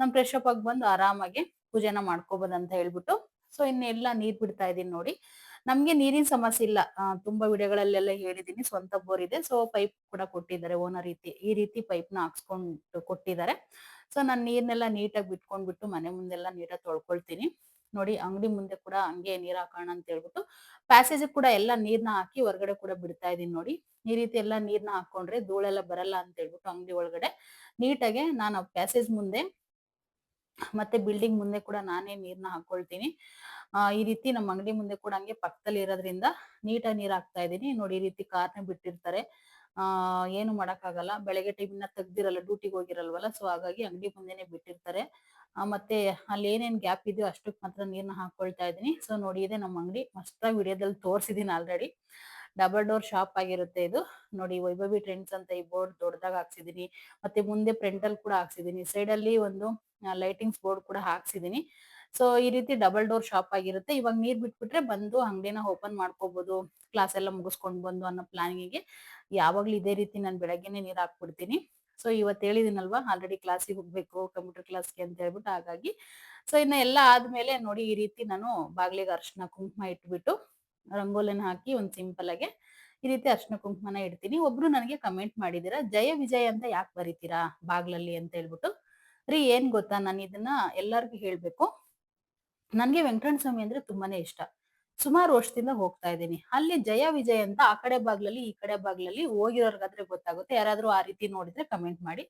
ನಮ್ ಅಪ್ ಆಗಿ ಬಂದು ಆರಾಮಾಗಿ ಪೂಜೆನ ಮಾಡ್ಕೋಬಹುದು ಅಂತ ಹೇಳ್ಬಿಟ್ಟು ಸೊ ಇನ್ನೆಲ್ಲ ನೀರ್ ಬಿಡ್ತಾ ಇದೀನಿ ನೋಡಿ. ನಮ್ಗೆ ನೀರಿನ ಸಮಸ್ಯೆ ಇಲ್ಲ. ತುಂಬಾ ವಿಡಿಯೋಗಳಲ್ಲೆಲ್ಲ ಹೇಳಿದೀನಿ ಸ್ವಂತ ಬೋರ್ ಇದೆ. ಸೊ ಪೈಪ್ ಕೂಡ ಕೊಟ್ಟಿದ್ದಾರೆ ಓನರ್ ರೀತಿ. ಈ ರೀತಿ ಪೈಪ್ನ ಹಾಕ್ಸ್ಕೊಂಡು ಕೊಟ್ಟಿದ್ದಾರೆ. ಸೊ ನಾನು ನೀರ್ನೆಲ್ಲ ನೀಟಾಗಿ ಬಿಟ್ಕೊಂಡ್ಬಿಟ್ಟು ಮನೆ ಮುಂದೆಲ್ಲ ನೀಟಾಗಿ ತೊಳ್ಕೊಳ್ತೀನಿ. ನೋಡಿ ಅಂಗಡಿ ಮುಂದೆ ಕೂಡ ಹಂಗೆ ನೀರ್ ಹಾಕೋಣ ಅಂತ ಹೇಳ್ಬಿಟ್ಟು ಪ್ಯಾಸೇಜ್ ಕೂಡ ಎಲ್ಲ ನೀರ್ನ ಹಾಕಿ ಹೊರಗಡೆ ಕೂಡ ಬಿಡ್ತಾ ಇದೀನಿ ನೋಡಿ. ಈ ರೀತಿ ಎಲ್ಲ ನೀರ್ನ ಹಾಕೊಂಡ್ರೆ ಧೂಳೆಲ್ಲ ಬರಲ್ಲ ಅಂತ ಹೇಳ್ಬಿಟ್ಟು ಅಂಗಡಿ ಒಳಗಡೆ. ನೀಟಾಗೆ ನಾನು ಪ್ಯಾಸೇಜ್ ಮುಂದೆ ಮತ್ತೆ ಬಿಲ್ಡಿಂಗ್ ಮುಂದೆ ಕೂಡ ನಾನೇ ನೀರ್ನ ಹಾಕೊಳ್ತೀನಿ. ಆ, ಈ ರೀತಿ ನಮ್ಮ ಅಂಗಡಿ ಮುಂದೆ ಕೂಡ ಹಂಗೆ ಪಕ್ಕದಲ್ಲಿ ಇರೋದ್ರಿಂದ ನೀಟಾಗಿ ನೀರ್ ಹಾಕ್ತಾ ಇದೀನಿ ನೋಡಿ ಈ ರೀತಿ ಕಾರ್ನ ಬಿಟ್ಟಿರ್ತಾರೆ. ಆ, ಏನು ಆಗಲ್ಲ ಬೆಳಗ್ಗೆ ಟೈಮ್ನ ತೆಗ್ದಿರಲ್ಲ ಡ್ಯೂಟಿಗೆ ಹೋಗಿರಲ್ವಲ್ಲ ಸೊ ಹಾಗಾಗಿ ಅಂಗಡಿ ಮುಂದೆನೆ ಬಿಟ್ಟಿರ್ತಾರೆ. ಮತ್ತೆ ಅಲ್ಲಿ ಏನೇನ್ ಗ್ಯಾಪ್ ಇದೆಯೋ ಅಷ್ಟಕ್ಕೆ ಮಾತ್ರ ನೀರ್ನ ಹಾಕೊಳ್ತಾ ಇದೀನಿ ಸೊ ನೋಡಿ, ಇದೆ ನಮ್ಮ ಅಂಗಡಿ. ಮಸ್ತಾಗಿ ವಿಡಿಯೋದಲ್ಲಿ ತೋರಿಸಿದೀನಿ ಆಲ್ರೆಡಿ ಡಬಲ್ ಡೋರ್ ಶಾಪ್ ಆಗಿರುತ್ತೆ ಇದು. ನೋಡಿ, ವೈಭವಿ ಟ್ರೆಂಡ್ಸ್ ಅಂತ ಈ ಬೋರ್ಡ್ ದೊಡ್ಡದಾಗ ಹಾಕ್ಸಿದೀನಿ. ಮತ್ತೆ ಮುಂದೆ ಪ್ರಿಂಟಲ್ ಕೂಡ ಹಾಕ್ಸಿದೀನಿ. ಸೈಡ್ ಅಲ್ಲಿ ಒಂದು ಲೈಟಿಂಗ್ಸ್ ಬೋರ್ಡ್ ಕೂಡ ಹಾಕ್ಸಿದೀನಿ. ಸೊ, ಈ ರೀತಿ ಡಬಲ್ ಡೋರ್ ಶಾಪ್ ಆಗಿರುತ್ತೆ. ಇವಾಗ ನೀರ್ ಬಿಟ್ಬಿಟ್ರೆ ಬಂದು ಅಂಗಡಿನ ಓಪನ್ ಮಾಡ್ಕೋಬಹುದು ಕ್ಲಾಸ್ ಎಲ್ಲ ಮುಗಿಸ್ಕೊಂಡು ಬಂದು ಅನ್ನೋ ಪ್ಲಾನಿಂಗಿಗೆ ಯಾವಾಗ್ಲೂ ಇದೇ ರೀತಿ ನಾನು ಬೆಳಗ್ಗೆನೆ ನೀರ್ ಹಾಕ್ಬಿಡ್ತೀನಿ. ಸೊ ಇವತ್ತು ಹೇಳಿದಿನಲ್ವಾ ಆಲ್ರೆಡಿ ಕ್ಲಾಸಿಗೆ ಹೋಗ್ಬೇಕು ಕಂಪ್ಯೂಟರ್ ಕ್ಲಾಸ್ಗೆ ಅಂತ ಹೇಳ್ಬಿಟ್ಟು ಹಾಗಾಗಿ. ಸೊ, ಇನ್ನ ಎಲ್ಲ ಆದ್ಮೇಲೆ ನೋಡಿ, ಈ ರೀತಿ ನಾನು ಬಾಗ್ಲಿಗೆ ಅರ್ಶನ ಕುಂಕುಮ ಇಟ್ಬಿಟ್ಟು ರಂಗೋಲಿನ ಹಾಕಿ ಒಂದು ಸಿಂಪಲ್ ಆಗಿ ಈ ರೀತಿ ಅರ್ಶನ ಕುಂಕುಮನ ಇಡ್ತೀನಿ. ಒಬ್ರು ನನಗೆ ಕಮೆಂಟ್ ಮಾಡಿದಿರಾ, ಜಯ ವಿಜಯ ಅಂತ ಯಾಕೆ ಬರೀತೀರಾ ಬಾಗ್ಲಲ್ಲಿ? ಅಂತ ಹೇಳ್ಬಿಟ್ಟು. ರೀ, ಏನ್ ಗೊತ್ತಾ, ನಾನು ಇದನ್ನ ಎಲ್ಲರಿಗೂ ಹೇಳ್ಬೇಕು. ನನ್ಗೆ ವೆಂಕಟ ಸ್ವಾಮಿ ಅಂದ್ರೆ ತುಂಬಾನೇ ಇಷ್ಟ. ಸುಮಾರು ವರ್ಷದಿಂದ ಹೋಗ್ತಾ ಇದ್ದೀನಿ. ಅಲ್ಲಿ ಜಯ ವಿಜಯ್ ಅಂತ ಆ ಕಡೆ ಬಾಗ್ಲಲ್ಲಿ ಈ ಕಡೆ ಬಾಗ್ಲಲ್ಲಿ ಹೋಗಿರೋರ್ಗಾದ್ರೆ ಗೊತ್ತಾಗುತ್ತೆ. ಯಾರಾದ್ರೂ ಆ ರೀತಿ ನೋಡಿದ್ರೆ ಕಮೆಂಟ್ ಮಾಡಿ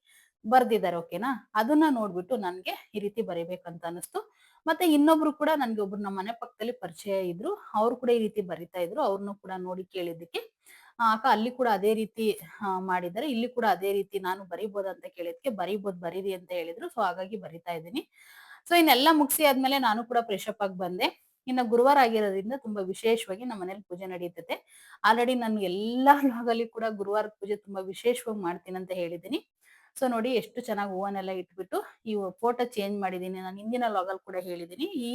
ಬರ್ದಿದ್ದಾರೆ ಓಕೆನಾ ಅದನ್ನ ನೋಡ್ಬಿಟ್ಟು ನನ್ಗೆ ಈ ರೀತಿ ಬರಿಬೇಕಂತ ಅನಿಸ್ತು ಮತ್ತೆ ಇನ್ನೊಬ್ರು ಕೂಡ ನನ್ಗೆ ಒಬ್ರು ನಮ್ಮ ಮನೆ ಪಕ್ಕದಲ್ಲಿ ಪರಿಚಯ ಇದ್ರು. ಅವ್ರು ಕೂಡ ಈ ರೀತಿ ಬರಿತಾ ಇದ್ರು. ಅವ್ರನ್ನೂ ಕೂಡ ನೋಡಿ ಕೇಳಿದ್ದಕ್ಕೆ. ಅಕ್ಕ ಅಲ್ಲಿ ಕೂಡ ಅದೇ ರೀತಿ ಮಾಡಿದ್ದಾರೆ. ಇಲ್ಲಿ ಕೂಡ ಅದೇ ರೀತಿ ನಾನು ಬರಿಬೋದಂತ ಅಂತ ಕೇಳಿದ್ಕೆ ಬರಿಬೋದು, ಬರೀರಿ ಅಂತ ಹೇಳಿದ್ರು. ಸೊ ಹಾಗಾಗಿ ಬರಿತಾ ಇದ್ದೀನಿ. ಸೊ ಇನ್ನೆಲ್ಲ ಮುಗಿಸಿ ಆದ್ಮೇಲೆ ನಾನು ಕೂಡ ಫ್ರೆಶ್ ಅಪ್ ಆಗಿ ಬಂದೆ. ಇನ್ನು ಗುರುವಾರ ಆಗಿರೋದ್ರಿಂದ ತುಂಬಾ ವಿಶೇಷವಾಗಿ ನಮ್ಮ ಮನೇಲಿ ಪೂಜೆ ನಡೀತದೆ ಆಲ್ರೆಡಿ ನಾನು ಎಲ್ಲಾ ಲಾಗಲ್ಲಿ ಕೂಡ ಗುರುವಾರ ಪೂಜೆ ತುಂಬಾ ವಿಶೇಷವಾಗಿ ಮಾಡ್ತೀನಿ ಅಂತ ಹೇಳಿದ್ದೀನಿ. ಸೊ ನೋಡಿ ಎಷ್ಟು ಚೆನ್ನಾಗಿ ಹೂವನ್ನೆಲ್ಲ ಇಟ್ಬಿಟ್ಟು ಈ ಫೋಟೋ ಚೇಂಜ್ ಮಾಡಿದ್ದೀನಿ. ನಾನು ಹಿಂದಿನ ಲಾಗಲ್ ಕೂಡ ಹೇಳಿದ್ದೀನಿ. ಈ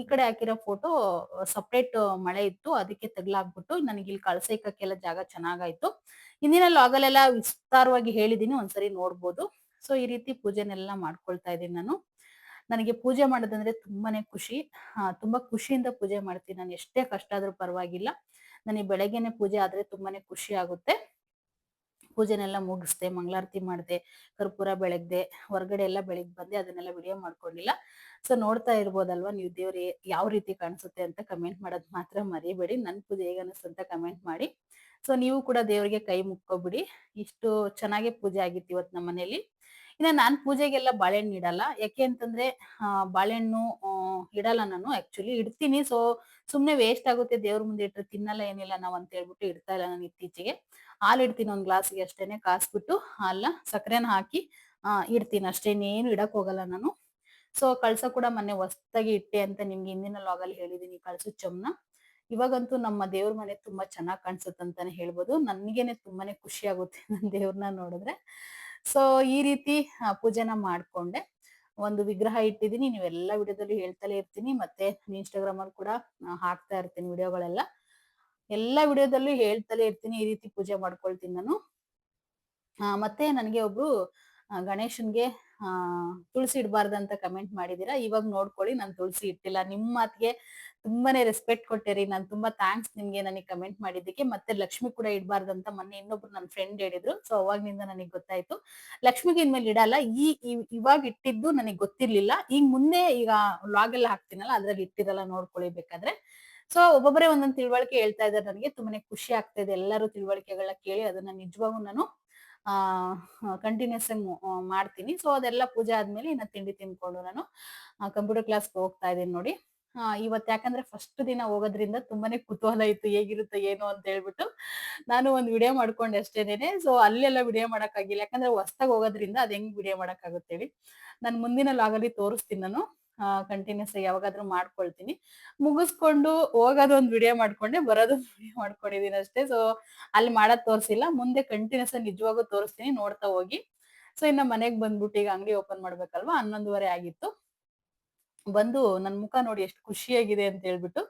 ಈ ಕಡೆ ಹಾಕಿರೋ ಫೋಟೋ ಸಪ್ರೇಟ್ ಮಳೆ ಇತ್ತು. ಅದಕ್ಕೆ ತಗ್ಲಾಕ್ಬಿಟ್ಟು ನನಗೆ ಇಲ್ಲಿ ಕಳ್ಸೈಕಕ್ಕೆಲ್ಲ ಜಾಗ ಚೆನ್ನಾಗಾಯ್ತು. ಹಿಂದಿನ ಲಾಗಲ್ಲೆಲ್ಲ ವಿಸ್ತಾರವಾಗಿ ಹೇಳಿದ್ದೀನಿ. ಒಂದ್ಸರಿ ನೋಡ್ಬೋದು. ಸೊ ಈ ರೀತಿ ಪೂಜೆನೆಲ್ಲ ಮಾಡ್ಕೊಳ್ತಾ ಇದ್ದೀನಿ ನಾನು. ನನಗೆ ಪೂಜೆ ಮಾಡೋದಂದ್ರೆ ತುಂಬಾನೇ ಖುಷಿ. ತುಂಬಾ ಖುಷಿಯಿಂದ ಪೂಜೆ ಮಾಡ್ತೀನಿ. ನಾನು ಎಷ್ಟೇ ಕಷ್ಟ ಆದ್ರೂ ಪರವಾಗಿಲ್ಲ. ನನಗೆ ಬೆಳಗ್ಗೆನೆ ಪೂಜೆ ಆದ್ರೆ ತುಂಬಾನೇ ಖುಷಿ ಆಗುತ್ತೆ. ಪೂಜೆನೆಲ್ಲ ಮುಗಿಸ್ದೆ, ಮಂಗಳಾರತಿ ಮಾಡಿದೆ, ಕರ್ಪೂರ ಬೆಳಗ್ದೆ, ಹೊರಗಡೆ ಎಲ್ಲ ಬೆಳಗ್ಗೆ ಬಂದೆ, ಅದನ್ನೆಲ್ಲ ವಿಡಿಯೋ ಮಾಡ್ಕೊಂಡಿಲ್ಲ. ಸೊ ನೋಡ್ತಾ ಇರ್ಬೋದಲ್ವಾ ನೀವು ದೇವ್ರಿ ಯಾವ ರೀತಿ ಕಾಣಿಸುತ್ತೆ ಅಂತ ಕಮೆಂಟ್ ಮಾಡೋದ್ ಮಾತ್ರ ಮರಿಬೇಡಿ. ನನ್ ಪೂಜೆ ಹೇಗೆ ಅನಿಸ್ತು ಅಂತ ಕಮೆಂಟ್ ಮಾಡಿ. ಸೊ ನೀವು ಕೂಡ ದೇವರಿಗೆ ಕೈ ಮುಕ್ಕೋಬಿಡಿ. ಇಷ್ಟು ಚೆನ್ನಾಗಿ ಪೂಜೆ ಆಗಿತ್ತು ಇವತ್ತು ನಮ್ಮ ಮನೇಲಿ ಇನ್ನ ನಾನ್ ಪೂಜೆಗೆಲ್ಲ ಬಾಳೆಹಣ್ಣು ಇಡಲ್ಲ. ಯಾಕೆ ಅಂತಂದ್ರೆ ಆ, ಬಾಳೆಹಣ್ಣು ಇಡಲ್ಲ ನಾನು ಆಕ್ಚುಲಿ ಇಡ್ತೀನಿ. ಸೊ ಸುಮ್ನೆ ವೇಸ್ಟ್ ಆಗುತ್ತೆ ದೇವ್ರ ಮುಂದೆ ಇಟ್ಟರೆ ತಿನ್ನಲ್ಲ ಏನಿಲ್ಲ ನಾವ್ ಅಂತ ಹೇಳ್ಬಿಟ್ಟು ಇಡ್ತಾ ಇಲ್ಲ ನಾನು ಇತ್ತೀಚೆಗೆ. ಹಾಲು ಇಡ್ತೀನಿ ಒಂದ್ ಗ್ಲಾಸ್ಗೆ ಅಷ್ಟೇನೆ ಕಾಸ್ಬಿಟ್ಟು ಹಾಲ್ನ ಸಕ್ಕರೆನ ಹಾಕಿ ಆ, ಇಡ್ತೀನಿ. ಅಷ್ಟೇ ಇನ್ನೇನು ಇಡಕ್ ಹೋಗಲ್ಲ ನಾನು. ಸೊ ಕಳ್ಸ ಕೂಡ ಮೊನ್ನೆ ಹೊಸ್ತಾಗಿ ಇಟ್ಟೆ ಅಂತ ನಿಮ್ಗೆ ಹಿಂದಿನ ಲಾಗಲ್ಲಿ ಹೇಳಿದೀನಿ. ಕಳ್ಸು ಚಮ್ನ ಇವಾಗಂತೂ ನಮ್ಮ ದೇವ್ರ ಮನೆ ತುಂಬಾ ಚೆನ್ನಾಗ್ ಕಾಣಿಸುತ್ತೆ ಅಂತಾನೆ ಹೇಳ್ಬೋದು. ನನ್ಗೇನೆ ತುಂಬಾನೇ ಖುಷಿ ಆಗುತ್ತೆ ನನ್ನ ದೇವ್ರನ್ನ ನೋಡಿದ್ರೆ. ಸೊ ಈ ರೀತಿ ಪೂಜೆನ ಮಾಡ್ಕೊಂಡೆ. ಒಂದು ವಿಗ್ರಹ ಇಟ್ಟಿದ್ದೀನಿ. ನೀವೆಲ್ಲ ವಿಡಿಯೋದಲ್ಲಿ ಹೇಳ್ತಲೇ ಇರ್ತೀನಿ. ಮತ್ತೆ ಇನ್ಸ್ಟಾಗ್ರಾಮ್ ಅಲ್ಲಿ ಕೂಡ ಹಾಕ್ತಾ ಇರ್ತೀನಿ ವಿಡಿಯೋಗಳೆಲ್ಲ. ಎಲ್ಲ ವಿಡಿಯೋದಲ್ಲೂ ಹೇಳ್ತಲೇ ಇರ್ತೀನಿ ಈ ರೀತಿ ಪೂಜೆ ಮಾಡ್ಕೊಳ್ತೀನಿ ನಾನು. ಮತ್ತೆ ನನಗೆ ಒಬ್ರು ಗಣೇಶನ್ಗೆ, ಆ, ತುಳಸಿ ಇಡ್ಬಾರ್ದಂತ ಕಮೆಂಟ್ ಮಾಡಿದೀರಾ ಇವಾಗ ನೋಡ್ಕೊಳ್ಳಿ. ನಾನು ತುಳಸಿ ಇಟ್ಟಿಲ್ಲ. ನಿಮ್ಮ ಮಾತಿಗೆ ತುಂಬಾನೇ ರೆಸ್ಪೆಕ್ಟ್ ಕೊಟ್ಟಿರಿ. ನಾನು ತುಂಬಾ ಥ್ಯಾಂಕ್ಸ್ ನಿಮ್ಗೆ ನನಗೆ ಕಮೆಂಟ್ ಮಾಡಿದ್ದಕ್ಕೆ. ಮತ್ತೆ ಲಕ್ಷ್ಮಿ ಕೂಡ ಇಡಬಾರ್ದು ಅಂತ ಮೊನ್ನೆ ಇನ್ನೊಬ್ರು ನನ್ನ ಫ್ರೆಂಡ್ ಹೇಳಿದ್ರು. ಸೊ ಅವಾಗಿಂದ ನನಗೆ ಗೊತ್ತಾಯ್ತು. ಲಕ್ಷ್ಮಿಗೆ ಇನ್ಮೇಲೆ ಇಡಲ್ಲ. ಈ ಇವಾಗ ಇಟ್ಟಿದ್ದು ನನಗೆ ಗೊತ್ತಿರ್ಲಿಲ್ಲ. ಈಗ ಮುಂದೆ ಈಗ ಲಾಗ್ ಎಲ್ಲ ಹಾಕ್ತೀನಲ್ಲ, ಅದ್ರಲ್ಲಿ ಇಟ್ಟಿರಲ್ಲ ನೋಡ್ಕೊಳ್ಳಿ ಬೇಕಾದ್ರೆ ಸೊ ಒಬ್ಬೊಬ್ಬರೇ ಒಂದೊಂದು ತಿಳುವಳಿಕೆ ಹೇಳ್ತಾ ಇದ್ದಾರೆ ನನಗೆ. ತುಂಬಾನೇ ಖುಷಿ ಆಗ್ತಾ ಇದೆ ಎಲ್ಲರೂ ತಿಳುವಳಿಕೆಗಳನ್ನ ಕೇಳಿ, ಅದನ್ನ ನಿಜವಾಗೂ ನಾನು, ಆ ಕಂಟಿನ್ಯೂಸ್ ಆಗಿ ಮಾಡ್ತೀನಿ. ಸೊ ಅದೆಲ್ಲ ಪೂಜೆ ಆದ್ಮೇಲೆ ಇನ್ನ ತಿಂಡಿ ತಿನ್ಕೊಂಡು ನಾನು ಕಂಪ್ಯೂಟರ್ ಕ್ಲಾಸ್ಗೆ ಹೋಗ್ತಾ ಇದ್ದೀನಿ ನೋಡಿ. ಆ, ಇವತ್ತು ಯಾಕಂದ್ರೆ ಫಸ್ಟ್ ದಿನ ಹೋಗೋದ್ರಿಂದ ತುಂಬಾನೇ ಕುತೂಹಲ ಇತ್ತು ಹೇಗಿರುತ್ತೆ ಏನು ಅಂತ ಹೇಳ್ಬಿಟ್ಟು ನಾನು ಒಂದು ವಿಡಿಯೋ ಮಾಡ್ಕೊಂಡೆ ಅಷ್ಟೇನೆ ಸೊ ಅಲ್ಲೆಲ್ಲ ವಿಡಿಯೋ ಮಾಡಕ್ಕಾಗಿಲ್ಲ. ಯಾಕಂದ್ರೆ ಹೊಸ್ದಾಗ್ ಹೋಗೋದ್ರಿಂದ ಅದ್ ಹೆಂಗ್ ವಿಡಿಯೋ ಮಾಡಕ್ಕಾಗುತ್ತೆ ಹೇಳಿ. ನಾನು ಮುಂದಿನ ಲಾಗಲ್ಲಿ ತೋರಿಸ್ತೀನಿ ನಾನು. ಕಂಟಿನ್ಯೂಸ್ ಆಗಿ ಯಾವಾಗಾದ್ರೂ ಮಾಡ್ಕೊಳ್ತೀನಿ. ಮುಗಿಸ್ಕೊಂಡು ಹೋಗೋದೊಂದು ವಿಡಿಯೋ ಮಾಡ್ಕೊಂಡೆ ಬರೋದೊಂದು ವಿಡಿಯೋ ಮಾಡ್ಕೊಂಡಿದೀನಿ ಅಷ್ಟೇ. ಸೊ ಅಲ್ಲಿ ಮಾಡೋದ್ ತೋರಿಸಿಲ್ಲ. ಮುಂದೆ ಕಂಟಿನ್ಯೂಸ್ ನಿಜವಾಗೂ ತೋರಿಸ್ತೀನಿ ನೋಡ್ತಾ ಹೋಗಿ. ಸೊ ಇನ್ನ ಮನೆಗ್ ಬಂದ್ಬಿಟ್ಟು ಈಗ ಅಂಗಡಿ ಓಪನ್ ಮಾಡ್ಬೇಕಲ್ವಾ? ಹನ್ನೊಂದುವರೆ ಆಗಿತ್ತು. ಬಂದು ನನ್ ಮುಖ ನೋಡಿ ಎಷ್ಟು ಖುಷಿಯಾಗಿದೆ ಅಂತ ಹೇಳ್ಬಿಟ್ಟು.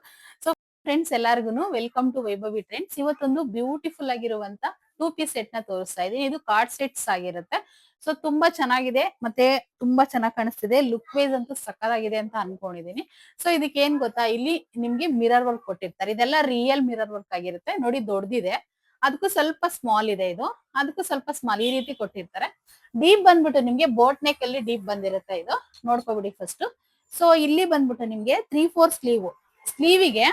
ಸೊ ಫ್ರೆಂಡ್ಸ್ ಎಲ್ಲಾರ್ಗು ವೆಲ್ಕಮ್ ಟು ವೈಭವಿ ಟ್ರೆಂಡ್ಸ್ ಇವತ್ತೊಂದು ಬ್ಯೂಟಿಫುಲ್ ಆಗಿರುವಂತ ಟೂ ಪೀಸ್ ಸೆಟ್ನ ತೋರಿಸ್ತಾ ಇದೀನಿ ಇದು ಕಾರ್ಡ್ ಸೆಟ್ಸ್ ಆಗಿರುತ್ತೆ. ಸೊ ತುಂಬಾ ಚೆನ್ನಾಗಿದೆ. ಮತ್ತೆ ತುಂಬಾ ಚೆನ್ನಾಗಿ ಕಾಣಿಸ್ತಿದೆ. ಲುಕ್ ವೈಸ್ ಅಂತೂ ಸಕ್ಕದಾಗಿದೆ ಅಂತ ಅನ್ಕೊಂಡಿದೀನಿ. ಸೊ ಇದಕ್ಕೆ ಏನ್ ಗೊತ್ತಾ? ಇಲ್ಲಿ ನಿಮ್ಗೆ ಮಿರರ್ ವರ್ಕ್ ಕೊಟ್ಟಿರ್ತಾರೆ. ಇದೆಲ್ಲ ರಿಯಲ್ ಮಿರರ್ ವರ್ಕ್ ಆಗಿರುತ್ತೆ. ನೋಡಿ ದೊಡ್ಡದಿದೆ ಅದಕ್ಕೂ ಸ್ವಲ್ಪ ಸ್ಮಾಲ್ ಇದೆ ಇದು. ಅದಕ್ಕೂ ಸ್ವಲ್ಪ ಸ್ಮಾಲ್ ಈ ರೀತಿ ಕೊಟ್ಟಿರ್ತಾರೆ. ಡೀಪ್ ಬಂದ್ಬಿಟ್ಟು ನಿಮ್ಗೆ ಬೋಟ್ ನೆಕ್ ಅಲ್ಲಿ ಡೀಪ್ ಬಂದಿರುತ್ತೆ ಇದು. ನೋಡ್ಕೊಬಿಡಿ ಫಸ್ಟ್ ಸೊ ಇಲ್ಲಿ ಬಂದ್ಬಿಟ್ಟು ನಿಮ್ಗೆ ತ್ರೀ ಫೋರ್ ಸ್ಲೀವ್ ಸ್ಲೀವಿಗೆ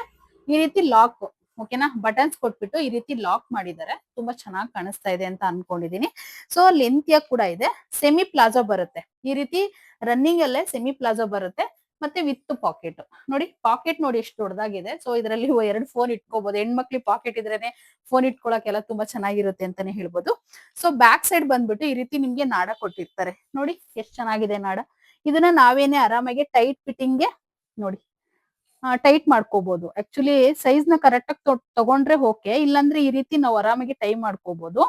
ಈ ರೀತಿ ಲಾಕ್ ಓಕೆನಾ ಬಟನ್ಸ್ ಕೊಟ್ಬಿಟ್ಟು ಈ ರೀತಿ ಲಾಕ್ ಮಾಡಿದ್ದಾರೆ. ತುಂಬಾ ಚೆನ್ನಾಗಿ ಕಾಣಿಸ್ತಾ ಇದೆ ಅಂತ ಅನ್ಕೊಂಡಿದೀನಿ. ಸೊ ಲೆಂತಿಯಾಗಿ ಕೂಡ ಇದೆ. ಸೆಮಿ ಪ್ಲಾಜೋ ಬರುತ್ತೆ. ಈ ರೀತಿ ರನ್ನಿಂಗ್ ಅಲ್ಲೇ ಸೆಮಿ ಪ್ಲಾಜೋ ಬರುತ್ತೆ. ಮತ್ತೆ ವಿತ್ ಪಾಕೆಟ್ ನೋಡಿ ಪಾಕೆಟ್ ನೋಡಿ ಎಷ್ಟು ದೊಡ್ಡದಾಗಿದೆ. ಸೊ ಇದರಲ್ಲಿ ಎರಡು ಫೋನ್ ಇಟ್ಕೋಬಹುದು ಹೆಣ್ಮಕ್ಳಿಗೆ ಪಾಕೆಟ್ ಇದ್ರೇನೆ ಫೋನ್ ಇಟ್ಕೊಳಕ್ಕೆಲ್ಲ ತುಂಬಾ ಚೆನ್ನಾಗಿರುತ್ತೆ ಅಂತಾನೆ ಹೇಳ್ಬೋದು. ಸೊ ಬ್ಯಾಕ್ ಸೈಡ್ ಬಂದ್ಬಿಟ್ಟು ಈ ರೀತಿ ನಿಮ್ಗೆ ನಾಡ ಕೊಟ್ಟಿರ್ತಾರೆ. ನೋಡಿ, ಎಷ್ಟು ಚೆನ್ನಾಗಿದೆ ನಾಡ. ಇದನ್ನ ನಾವೇನೆ ಆರಾಮಾಗಿ ಟೈಟ್ ಫಿಟ್ಟಿಂಗ್ಗೆ ನೋಡಿ ಟೈಟ್ ಮಾಡ್ಕೋಬಹುದು ಆಕ್ಚುಲಿ ಸೈಜ್ನ ಕರೆಕ್ಟ್ ಆಗಿ ತಗೊಂಡ್ರೆ ಓಕೆ ಇಲ್ಲಾಂದ್ರೆ ಈ ರೀತಿ ನಾವು ಆರಾಮಾಗಿ ಟೈ ಮಾಡ್ಕೋಬಹುದು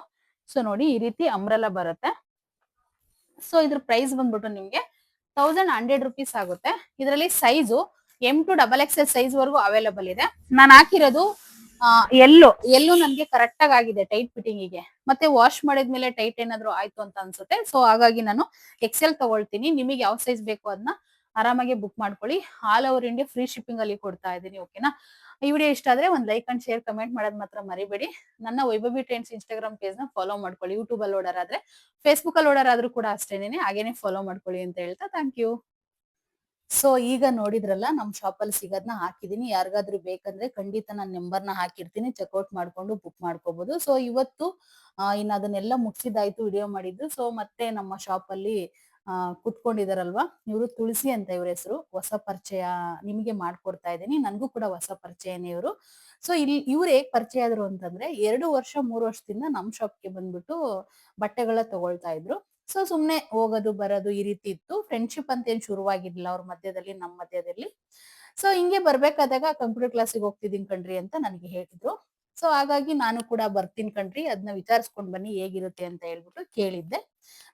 ಸೊ ನೋಡಿ, ಈ ರೀತಿ ಅಂಬ್ರೆಲ್ಲ ಬರುತ್ತೆ. ಸೊ ಇದ್ರ ಪ್ರೈಸ್ ಬಂದ್ಬಿಟ್ಟು ನಿಮ್ಗೆ ತೌಸಂಡ್ ಹಂಡ್ರೆಡ್ ರುಪೀಸ್ ಆಗುತ್ತೆ. ಇದರಲ್ಲಿ size M to double X L size ವರೆಗೂ ಅವೈಲಬಲ್ ಇದೆ. ನಾನು ಹಾಕಿರೋದು ಎಲ್ಲು, ಎಲ್ಲೋ ನನ್ಗೆ ಕರೆಕ್ಟ್ ಆಗಿ ಆಗಿದೆ ಟೈಟ್ ಫಿಟ್ಟಿಂಗ್ಗೆ. ಮತ್ತೆ ವಾಶ್ ಮಾಡಿದ್ಮೇಲೆ ಟೈಟ್ ಏನಾದ್ರು ಆಯ್ತು ಅಂತ ಅನ್ಸುತ್ತೆ. ಸೊ ಹಾಗಾಗಿ ನಾನು ಎಕ್ಸೆಲ್ ತಗೊಳ್ತೀನಿ. ನಿಮಗೆ ಯಾವ ಸೈಜ್ ಬೇಕು ಅದನ್ನ ಆರಾಮಾಗಿ ಬುಕ್ ಮಾಡ್ಕೊಳ್ಳಿ. All over India free shipping ಅಲ್ಲಿ ಕೊಡ್ತಾ ಇದ್ದೀನಿ ಓಕೆನಾ ಈ ವಿಡಿಯೋ ಇಷ್ಟ ಆದ್ರೆ ಒಂದ್ ಲೈಕ್ ಅಂಡ್ ಶೇರ್ ಕಮೆಂಟ್ ಮಾಡೋದ್ ಮಾತ್ರ ಮರಿಬೇಡಿ. ನನ್ನ ವೈಭವಿ ಟ್ರೆಂಡ್ಸ್ ಇನ್ಸ್ಟಾಗ್ರಾಮ್ ಪೇಜ್ನ ಫಾಲೋ ಮಾಡ್ಕೊಳ್ಳಿ. ಯೂಟ್ಯೂಬ್ ಅಲ್ಲಿ ಓಡರ್ ಆದ್ರೆ ಫೇಸ್ಬುಕ್ ಅಲ್ಲಿ ಓಡರ್ ಆದ್ರೂ ಕೂಡ ಅಷ್ಟೇನೆ ಹಾಗೇನೆ ಫಾಲೋ ಮಾಡ್ಕೊಳ್ಳಿ ಅಂತ ಹೇಳ್ತಾ ಥ್ಯಾಂಕ್ ಯು ಸೊ ಈಗ ನೋಡಿದ್ರಲ್ಲ, ನಮ್ ಶಾಪ್ ಅಲ್ಲಿ ಸಿಗೋದ್ನ ಹಾಕಿದೀನಿ. ಯಾರಿಗಾದ್ರೂ ಬೇಕಂದ್ರೆ ಖಂಡಿತ ನಾನು ನಂಬರ್ನ ಹಾಕಿರ್ತೀನಿ. ಚೆಕ್ಔಟ್ ಮಾಡ್ಕೊಂಡು ಬುಕ್ ಮಾಡ್ಕೋಬಹುದು ಸೊ ಇವತ್ತು ಇನ್ನು ಅದನ್ನೆಲ್ಲ ಮುಗಿಸಿದಾಯ್ತು ವಿಡಿಯೋ ಮಾಡಿದ್ದು. ಸೊ ಮತ್ತೆ ನಮ್ಮ ಶಾಪ್ ಅಲ್ಲಿ ಆ, ಕುತ್ಕೊಂಡಿದಾರಲ್ವಾ? ಇವರು ತುಳಸಿ ಅಂತ ಇವ್ರ ಹೆಸರು. ಹೊಸ ಪರಿಚಯ ನಿಮಗೆ ಮಾಡ್ಕೊಡ್ತಾ ಇದ್ದೀನಿ. ನನ್ಗೂ ಕೂಡ ಹೊಸ ಪರಿಚಯನೇ ಇವರು. ಸೊ ಇಲ್ಲಿ ಇವ್ರು ಹೇಗ್ ಪರಿಚಯ ಆದ್ರು ಅಂತಂದ್ರೆ, ಎರಡು ವರ್ಷ, ಮೂರು ವರ್ಷದಿಂದ ನಮ್ ಶಾಪ್ಗೆ ಬಂದ್ಬಿಟ್ಟು ಬಟ್ಟೆಗಳ ತಗೊಳ್ತಾ ಇದ್ರು. ಸೊ, ಸುಮ್ನೆ ಹೋಗೋದು, ಬರೋದು ಈ ರೀತಿ ಇತ್ತು. ಫ್ರೆಂಡ್ಶಿಪ್ ಅಂತ ಏನ್ ಶುರುವಾಗಿರ್ಲಿಲ್ಲ ಅವ್ರ ಮಧ್ಯದಲ್ಲಿ ನಮ್ಮ ಮಧ್ಯದಲ್ಲಿ. ಸೊ, ಹಿಂಗೆ ಬರ್ಬೇಕಾದಾಗ ಕಂಪ್ಯೂಟರ್ ಕ್ಲಾಸಿಗೆ ಹೋಗ್ತಿದ್ದೀನಿ ಕಣ್ರಿ ಅಂತ ನನಗೆ ಹೇಳಿದ್ರು. ಸೊ, ಹಾಗಾಗಿ ನಾನು ಕೂಡ ಬರ್ತೀನಿ ಕಣ್ರಿ ಅದನ್ನ ವಿಚಾರಿಸ್ಕೊಂಡ್ ಬನ್ನಿ ಹೇಗಿರುತ್ತೆ ಅಂತ ಹೇಳ್ಬಿಟ್ಟು ಕೇಳಿದ್ದೆ.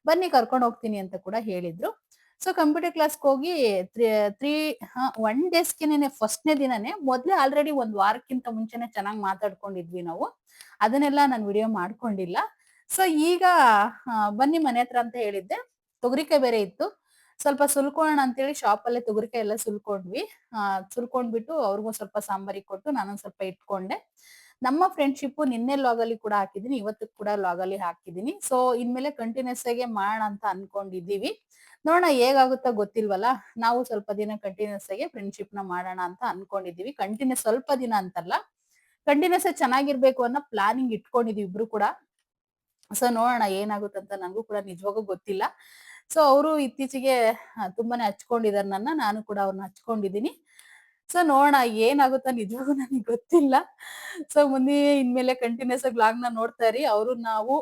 ಬನ್ನಿ ಕರ್ಕೊಂಡು ಹೋಗ್ತೀನಿ ಅಂತ ಕೂಡ ಹೇಳಿದ್ರು. ಸೊ, ಕಂಪ್ಯೂಟರ್ ಕ್ಲಾಸ್ಗೆ ಹೋಗಿ ತ್ರೀ ಒನ್ ಡೇಸ್ಗೆನೆ ಫಸ್ಟ್ನೇ ದಿನನೇ ಮೊದಲೇ ಆಲ್ರೆಡಿ ಒಂದ್ ವಾರಕ್ಕಿಂತ ಮುಂಚೆನೆ ಚೆನ್ನಾಗಿ ಮಾತಾಡ್ಕೊಂಡಿದ್ವಿ ನಾವು. ಅದನ್ನೆಲ್ಲ ನಾನು ವಿಡಿಯೋ ಮಾಡ್ಕೊಂಡಿಲ್ಲ. ಸೊ ಈಗ ಬನ್ನಿ ಮನೆ ಹತ್ರ ಅಂತ ಹೇಳಿದ್ದೆ. ತೊಗರಿಕಾಯಿ ಬೇರೆ ಇತ್ತು. ಸ್ವಲ್ಪ ಸುಲ್ಕೊಳ್ಳೋಣ ಅಂತೇಳಿ ಶಾಪ್ ಅಲ್ಲಿ ತೊಗರಿಕಾಯಿ ಎಲ್ಲ ಸುಲ್ಕೊಂಡ್ವಿ. ಸುಲ್ಕೊಂಡ್ಬಿಟ್ಟು ಅವ್ರಿಗೂ ಸ್ವಲ್ಪ ಸಾಂಬಾರಿಗೆ ಕೊಟ್ಟು ನಾನೊಂದ್ ಸ್ವಲ್ಪ ಇಟ್ಕೊಂಡೆ. ನಮ್ಮ ಫ್ರೆಂಡ್ಶಿಪ್ ನಿನ್ನೆ ಲಾಗಲ್ಲಿ ಕೂಡ ಹಾಕಿದೀನಿ ಇವತ್ತು ಕೂಡ ಲಾಗಲ್ಲಿ ಹಾಕಿದೀನಿ ಸೊ ಇನ್ಮೇಲೆ ಕಂಟಿನ್ಯೂಸ್ ಆಗಿ ಮಾಡೋಣ ಅಂತ ಅನ್ಕೊಂಡಿದೀವಿ ನೋಡೋಣ ಹೇಗಾಗುತ್ತ ಗೊತ್ತಿಲ್ವಲ್ಲ, ನಾವು ಸ್ವಲ್ಪ ದಿನ ಕಂಟಿನ್ಯೂಸ್ ಆಗಿ ಫ್ರೆಂಡ್ಶಿಪ್ನ ಮಾಡೋಣ ಅಂತ ಅನ್ಕೊಂಡಿದೀವಿ ಕಂಟಿನ್ಯೂಸ್ ಸ್ವಲ್ಪ ದಿನ ಅಂತಲ್ಲ ಕಂಟಿನ್ಯೂಸ್ ಆಗಿ ಚೆನ್ನಾಗಿರ್ಬೇಕು ಅನ್ನೋ ಪ್ಲಾನಿಂಗ್ ಇಟ್ಕೊಂಡಿದ್ವಿ ಇಬ್ರು ಕೂಡ. ಸೊ ನೋಡೋಣ ಏನಾಗುತ್ತೆ ಅಂತ ನನಗೂ ಕೂಡ ನಿಜವಾಗೂ ಗೊತ್ತಿಲ್ಲ. ಸೊ ಅವರು ಇತ್ತೀಚೆಗೆ ತುಂಬಾನೇ ಹಚ್ಕೊಂಡಿದ್ದಾರೆ ನನ್ನ, ನಾನು ಕೂಡ ಅವ್ರನ್ನ ಹಚ್ಕೊಂಡಿದ್ದೀನಿ ಸೊ ನೋಡೋಣ ಏನಾಗುತ್ತ ನಿಜವಾಗೂ ನನಗೆ ಗೊತ್ತಿಲ್ಲ. ಸೊ ಮುಂದೆ ಇನ್ಮೇಲೆ ಕಂಟಿನ್ಯೂಸ್ ಆಗಿ ಲಾಗ್ನ ನೋಡ್ತಾ ಇರಿ. ಅವರು ನಾವು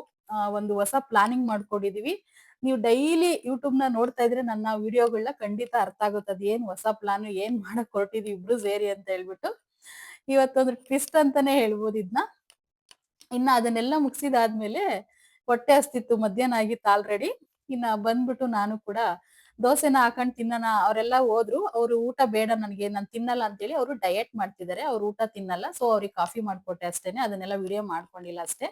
ಒಂದು ಹೊಸ ಪ್ಲಾನಿಂಗ್ ಮಾಡ್ಕೊಂಡಿದೀವಿ. ನೀವು ಡೈಲಿ ಯೂಟ್ಯೂಬ್ನ ನೋಡ್ತಾ ಇದ್ರೆ ನನ್ನ ವಿಡಿಯೋಗಳನ್ನ ಖಂಡಿತ ಅರ್ಥ ಆಗುತ್ತೆ. ಅದ್ ಏನ್ ಹೊಸ ಪ್ಲಾನ್ ಏನ್ ಮಾಡಕ್ ಹೊರಟಿದ್ವಿ, ಇಬ್ರು ಸೇರಿ ಅಂತ ಹೇಳ್ಬಿಟ್ಟು. ಇವತ್ತೊಂದು ಟ್ವಿಸ್ಟ್ ಅಂತಾನೆ ಹೇಳ್ಬೋದು ಇದನ್ನ ಇನ್ನ ಅದನ್ನೆಲ್ಲ ಮುಗಿಸಿದಾದ್ಮೇಲೆ ಹೊಟ್ಟೆ ಹಸ್ತಿತ್ತು ಮಧ್ಯಾಹ್ನ ಆಗಿತ್ತು ಆಲ್ರೆಡಿ ಇನ್ನ ಬಂದ್ಬಿಟ್ಟು ನಾನು ಕೂಡ ದೋಸೆನ ಹಾಕೊಂಡ್ ತಿನ್ನೋಣ, ಅವರೆಲ್ಲ ಹೋದ್ರು. ಅವ್ರು ಊಟ ಬೇಡ ನನಗೆ, ನಾನು ತಿನ್ನಲ್ಲ ಅಂತೇಳಿ ಅವರು ಡಯಟ್ ಮಾಡ್ತಿದ್ದಾರೆ. ಅವ್ರು ಊಟ ತಿನ್ನಲ್ಲ ಸೊ ಅವ್ರಿಗೆ ಕಾಫಿ ಮಾಡ್ಕೊಟ್ಟೆ ಅಷ್ಟೇನೆ. ಅದನ್ನೆಲ್ಲ ವಿಡಿಯೋ ಮಾಡ್ಕೊಂಡಿಲ್ಲ ಅಷ್ಟೇ.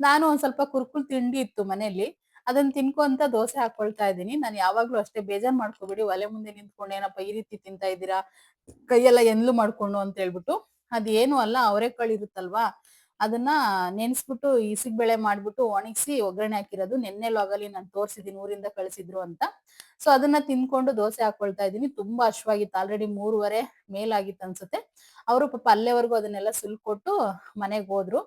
ನಾನು ಒಂದ್ ಸ್ವಲ್ಪ ಕುರ್ಕುಲ್ ತಿಂಡಿ ಇತ್ತು ಮನೆಯಲ್ಲಿ. ಅದನ್ನ ತಿನ್ಕೊಂತ ದೋಸೆ ಹಾಕೊಳ್ತಾ ಇದ್ದೀನಿ. ನಾನು ಯಾವಾಗ್ಲೂ ಅಷ್ಟೇ ಬೇಜಾರ್ ಮಾಡ್ಕೋಬೇಡಿ, ಒಲೆ ಮುಂದೆ ನಿಂತ್ಕೊಂಡು, ಏನಪ್ಪ ಈ ರೀತಿ ತಿಂತಾ ಇದ್ದೀರಾ? ಕೈಯೆಲ್ಲ ಎನ್ಲು ಮಾಡ್ಕೊಂಡು ಅಂತ ಹೇಳ್ಬಿಟ್ಟು. ಅದೇನು ಅಲ್ಲ ಅವರೆಕಾಳು ಇರುತ್ತಲ್ವಾ ಅದನ್ನ ನೆನ್ಸ್ಬಿಟ್ಟು ಇಸಿಗ್ಬೇಳೆ ಮಾಡ್ಬಿಟ್ಟು ಒಣಗಿಸಿ ಒಗ್ಗರಣೆ ಹಾಕಿರೋದು. ನೆನ್ನೆ ಲಾಗಲ್ಲಿ ನಾನು ತೋರಿಸಿದೀನಿ ಊರಿಂದ ಕಳಿಸಿದ್ರು ಅಂತ. ಸೊ ಅದನ್ನ ತಿನ್ಕೊಂಡು ದೋಸೆ ಹಾಕೊಳ್ತಾ ಇದ್ದೀನಿ. ತುಂಬಾ ಹಶ್ವಾಗಿತ್ತು ಆಲ್ರೆಡಿ ಮೂರುವರೆ ಮೇಲಾಗಿತ್ತು ಅನ್ಸುತ್ತೆ. ಅವರು ಪಾಪ ಅಲ್ಲೇವರೆಗೂ ಅದನ್ನೆಲ್ಲ ಸುಲ್ಕೊಟ್ಟು ಮನೆಗೆ ಹೋದ್ರು.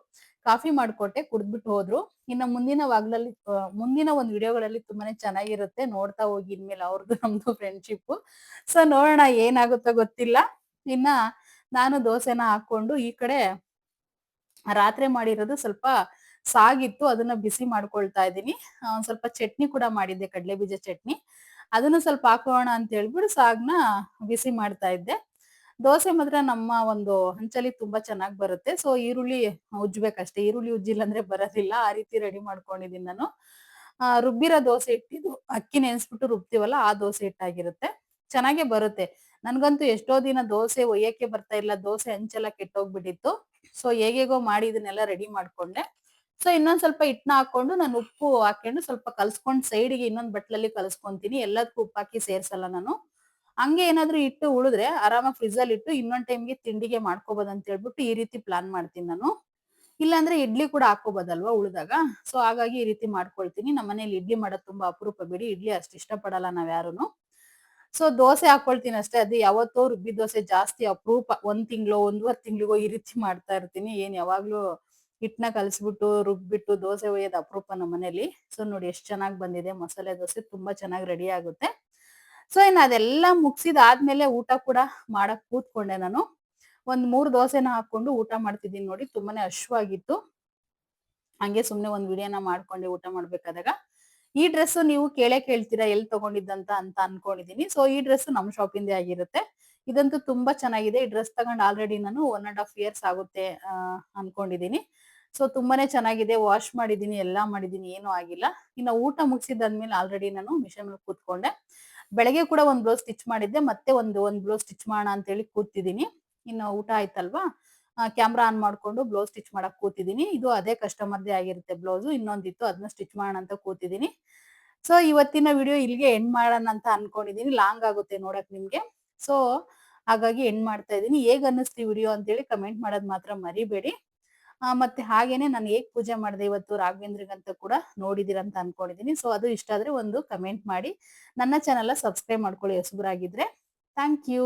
ಕಾಫಿ ಮಾಡ್ಕೊಟ್ಟೆ, ಕುಡ್ದ್ಬಿಟ್ಟು ಹೋದ್ರು. ಇನ್ನ ಮುಂದಿನ ವಾಗ್ಲಲ್ಲಿ ಮುಂದಿನ ಒಂದು ವಿಡಿಯೋಗಳಲ್ಲಿ ತುಂಬಾನೇ ಚೆನ್ನಾಗಿರುತ್ತೆ. ನೋಡ್ತಾ ಹೋಗಿ ಇನ್ಮೇಲೆ ಅವ್ರದ್ದು ನಮ್ದು ಫ್ರೆಂಡ್ಶಿಪ್ ಸೊ ನೋಡೋಣ ಏನಾಗುತ್ತೋ ಗೊತ್ತಿಲ್ಲ. ಇನ್ನ ನಾನು ದೋಸೆನ ಹಾಕೊಂಡು ಈ ಕಡೆ ರಾತ್ರಿ ಮಾಡಿರೋದು ಸ್ವಲ್ಪ ಸಾಗಿತ್ತು ಅದನ್ನ ಬಿಸಿ ಮಾಡ್ಕೊಳ್ತಾ ಇದ್ದೀನಿ. ಒಂದ್ ಸ್ವಲ್ಪ ಚಟ್ನಿ ಕೂಡ ಮಾಡಿದ್ದೆ ಕಡಲೆ ಬೀಜ ಚಟ್ನಿ. ಅದನ್ನ ಸ್ವಲ್ಪ ಹಾಕೋಣ ಅಂತ ಹೇಳ್ಬಿಟ್ಟು ಸಾಗ್ನ ಬಿಸಿ ಮಾಡ್ತಾ ಇದ್ದೆ. ದೋಸೆ ಮಾತ್ರ ನಮ್ಮ ಒಂದು ಹಂಚಲಿ ತುಂಬಾ ಚೆನ್ನಾಗಿ ಬರುತ್ತೆ. ಸೊ ಈರುಳ್ಳಿ ಉಜ್ಬೇಕಷ್ಟೇ ಈರುಳ್ಳಿ ಉಜ್ಜಿಲ್ಲ ಅಂದ್ರೆ ಬರೋದಿಲ್ಲ. ಆ ರೀತಿ ರೆಡಿ ಮಾಡ್ಕೊಂಡಿದೀನಿ ನಾನು. ಆ, ರುಬ್ಬಿರೋ ದೋಸೆ ಇಟ್ಟಿದ್ದು ಅಕ್ಕಿ ನೆನ್ಸ್ಬಿಟ್ಟು ರುಬ್ತೀವಲ್ಲ ಆ ದೋಸೆ ಹಿಟ್ಟಾಗಿರುತ್ತೆ. ಚೆನ್ನಾಗೆ ಬರುತ್ತೆ. ನನ್ಗಂತೂ ಎಷ್ಟೋ ದಿನ ದೋಸೆ ಒಯ್ಯಕ್ಕೆ ಬರ್ತಾ ಇಲ್ಲ. ದೋಸೆ ಹಂಚೆಲ್ಲ ಕೆಟ್ಟೋಗ್ಬಿಟ್ಟಿತ್ತು. ಸೊ ಹೇಗೇಗೋ ಮಾಡಿ ಇದನ್ನೆಲ್ಲ ರೆಡಿ ಮಾಡ್ಕೊಂಡೆ. ಸೊ ಇನ್ನೊಂದ್ ಸ್ವಲ್ಪ ಹಿಟ್ಟನ್ನ ಹಾಕೊಂಡು ನಾನು ಉಪ್ಪು ಹಾಕೊಂಡು ಸ್ವಲ್ಪ ಕಲ್ಸ್ಕೊಂಡ್ ಸೈಡ್ಗೆ ಇನ್ನೊಂದ್ ಬಟ್ಲಲ್ಲಿ ಕಲ್ಸ್ಕೊಂತೀನಿ. ಎಲ್ಲದಕ್ಕೂ ಉಪ್ಪು ಹಾಕಿ ಸೇರ್ಸಲ್ಲ ನಾನು. ಹಂಗೆ ಏನಾದ್ರೂ ಇಟ್ಟು ಉಳಿದ್ರೆ ಆರಾಮಾಗಿ ಫ್ರಿಜ್ ಅಲ್ಲಿ ಇಟ್ಟು ಇನ್ನೊಂದ್ ಟೈಮ್ಗೆ ತಿಂಡಿಗೆ ಮಾಡ್ಕೋಬಹುದು ಅಂತ ಹೇಳ್ಬಿಟ್ಟು ಈ ರೀತಿ ಪ್ಲಾನ್ ಮಾಡ್ತೀನಿ ನಾನು. ಇಲ್ಲಾಂದ್ರೆ ಇಡ್ಲಿ ಕೂಡ ಹಾಕೋಬೋದಲ್ವಾ ಉಳಿದಾಗ? ಸೊ ಹಾಗಾಗಿ ಈ ರೀತಿ ಮಾಡ್ಕೊಳ್ತೀನಿ. ನಮ್ಮ ಮನೇಲಿ ಇಡ್ಲಿ ಮಾಡೋದು ತುಂಬಾ ಅಪರೂಪ ಬಿಡಿ. ಇಡ್ಲಿ ಅಷ್ಟು ಇಷ್ಟಪಡಲ್ಲ ನಾವ್ ಯಾರುನು ಸೊ ದೋಸೆ ಹಾಕೊಳ್ತೀನಿ ಅಷ್ಟೇ ಅದು ಯಾವತ್ತೋ ರುಬ್ಬಿ ದೋಸೆ ಜಾಸ್ತಿ ಅಪರೂಪ. ಒಂದ್ ತಿಂಗ್ಳು, ಒಂದೂವರೆ ತಿಂಗಳಿಗೋ ಈ ರೀತಿ ಮಾಡ್ತಾ ಇರ್ತೀನಿ. ಏನ್ ಯಾವಾಗ್ಲೂ ಹಿಟ್ನ ಕಲಸ್ಬಿಟ್ಟು, ರುಬ್ಬಿಟ್ಟು ದೋಸೆ ಒಯ್ಯೋದು ಅಪರೂಪ ನಮ್ಮ ಮನೇಲಿ. ಸೊ ನೋಡಿ ಎಷ್ಟು ಚೆನ್ನಾಗಿ ಬಂದಿದೆ. ಮಸಾಲೆ ದೋಸೆ ತುಂಬಾ ಚೆನ್ನಾಗಿ ರೆಡಿ ಆಗುತ್ತೆ. ಸೊ ಇನ್ನು ಅದೆಲ್ಲ ಮುಗಿಸಿದಾದ್ಮೇಲೆ ಊಟ ಕೂಡ ಮಾಡಕ್ ಕೂತ್ಕೊಂಡೆ ನಾನು. ಒಂದ್ ಮೂರ್ ದೋಸೆನ ಹಾಕೊಂಡು ಊಟ ಮಾಡ್ತಿದ್ದೀನಿ ನೋಡಿ. ತುಂಬಾನೇ ಹಶ್ವಾಗಿತ್ತು. ಹಂಗೆ ಸುಮ್ನೆ ಒಂದ್ ವಿಡಿಯೋನ ಮಾಡ್ಕೊಂಡೆ ಊಟ ಮಾಡ್ಬೇಕಾದಾಗ. ಈ ಡ್ರೆಸ್ ನೀವು ಕೇಳೇ ಕೇಳ್ತೀರಾ ಎಲ್ಲಿ ತಗೊಂಡಿದ್ದಂತ ಅಂತ ಅನ್ಕೊಂಡಿದೀನಿ. ಸೊ ಈ ಡ್ರೆಸ್ ನಮ್ ಶಾಪಿಂದೇ ಆಗಿರುತ್ತೆ. ಇದಂತೂ ತುಂಬಾ ಚೆನ್ನಾಗಿದೆ. ಈ ಡ್ರೆಸ್ ತಗೊಂಡ್ ಆಲ್ರೆಡಿ ನಾನು ಒನ್ ಅಂಡ್ ಹಾಫ್ ಇಯರ್ಸ್ ಆಗುತ್ತೆ ಅನ್ಕೊಂಡಿದೀನಿ. ಸೊ ತುಂಬಾನೇ ಚೆನ್ನಾಗಿದೆ. ವಾಶ್ ಮಾಡಿದೀನಿ, ಎಲ್ಲಾ ಮಾಡಿದೀನಿ, ಏನೂ ಆಗಿಲ್ಲ. ಇನ್ನು ಊಟ ಮುಗಿಸಿದಾದ್ಮೇಲೆ ಆಲ್ರೆಡಿ ನಾನು ಮಿಷನ್ ಮೇಲೆ ಕೂತ್ಕೊಂಡೆ. ಬೆಳಗ್ಗೆ ಕೂಡ ಒಂದ್ ಬ್ಲೌಸ್ ಸ್ಟಿಚ್ ಮಾಡಿದ್ದೆ. ಮತ್ತೆ ಒಂದು, ಒಂದ್ ಬ್ಲೌಸ್ ಸ್ಟಿಚ್ ಮಾಡೋಣ ಅಂತ ಹೇಳಿ ಕೂತಿದೀನಿ. ಇನ್ನು ಊಟ ಆಯ್ತಲ್ವಾ? ಕ್ಯಾಮ್ರಾ ಆನ್ ಮಾಡ್ಕೊಂಡು ಬ್ಲೌಸ್ ಸ್ಟಿಚ್ ಮಾಡಕ್ ಕೂತಿದ್ದೀನಿ ಇದು ಅದೇ ಕಸ್ಟಮರ್ದೇ ಆಗಿರುತ್ತೆ ಬ್ಲೌಸ್. ಇನ್ನೊಂದಿತ್ತು ಅದನ್ನ ಸ್ಟಿಚ್ ಮಾಡೋಣ ಅಂತ ಕೂತಿದ್ದೀನಿ ಸೊ ಇವತ್ತಿನ ವಿಡಿಯೋ ಇಲ್ಲಿಗೆ ಎಂಡ್ ಮಾಡೋಣ ಅಂತ ಅನ್ಕೊಂಡಿದೀನಿ. ಲಾಂಗ್ ಆಗುತ್ತೆ ನೋಡಕ್ ನಿಮ್ಗೆ. ಸೊ ಹಾಗಾಗಿ ಎಂಡ್ ಮಾಡ್ತಾ ಇದೀನಿ. ಹೇಗ್ ಅನ್ನಿಸ್ತೀವಿ ವಿಡಿಯೋ ಅಂತೇಳಿ ಕಮೆಂಟ್ ಮಾಡೋದ್ ಮಾತ್ರ ಮರಿಬೇಡಿ. ಮತ್ತೆ ಹಾಗೇನೆ ನಾನು ಹೇಗ್ ಪೂಜೆ ಮಾಡಿದೆ ಇವತ್ತು ರಾಘವೇಂದ್ರಿಗಂತ ಕೂಡ ನೋಡಿದಿರ ಅಂತ ಅನ್ಕೊಂಡಿದೀನಿ. ಸೊ ಅದು ಇಷ್ಟ ಆದ್ರೆ ಒಂದು ಕಮೆಂಟ್ ಮಾಡಿ. ನನ್ನ ಚಾನೆಲ್ ಸಬ್ಸ್ಕ್ರೈಬ್ ಮಾಡ್ಕೊಳ್ಳಿ, ಹೊಸಬರಾಗಿದ್ರೆ. Thank you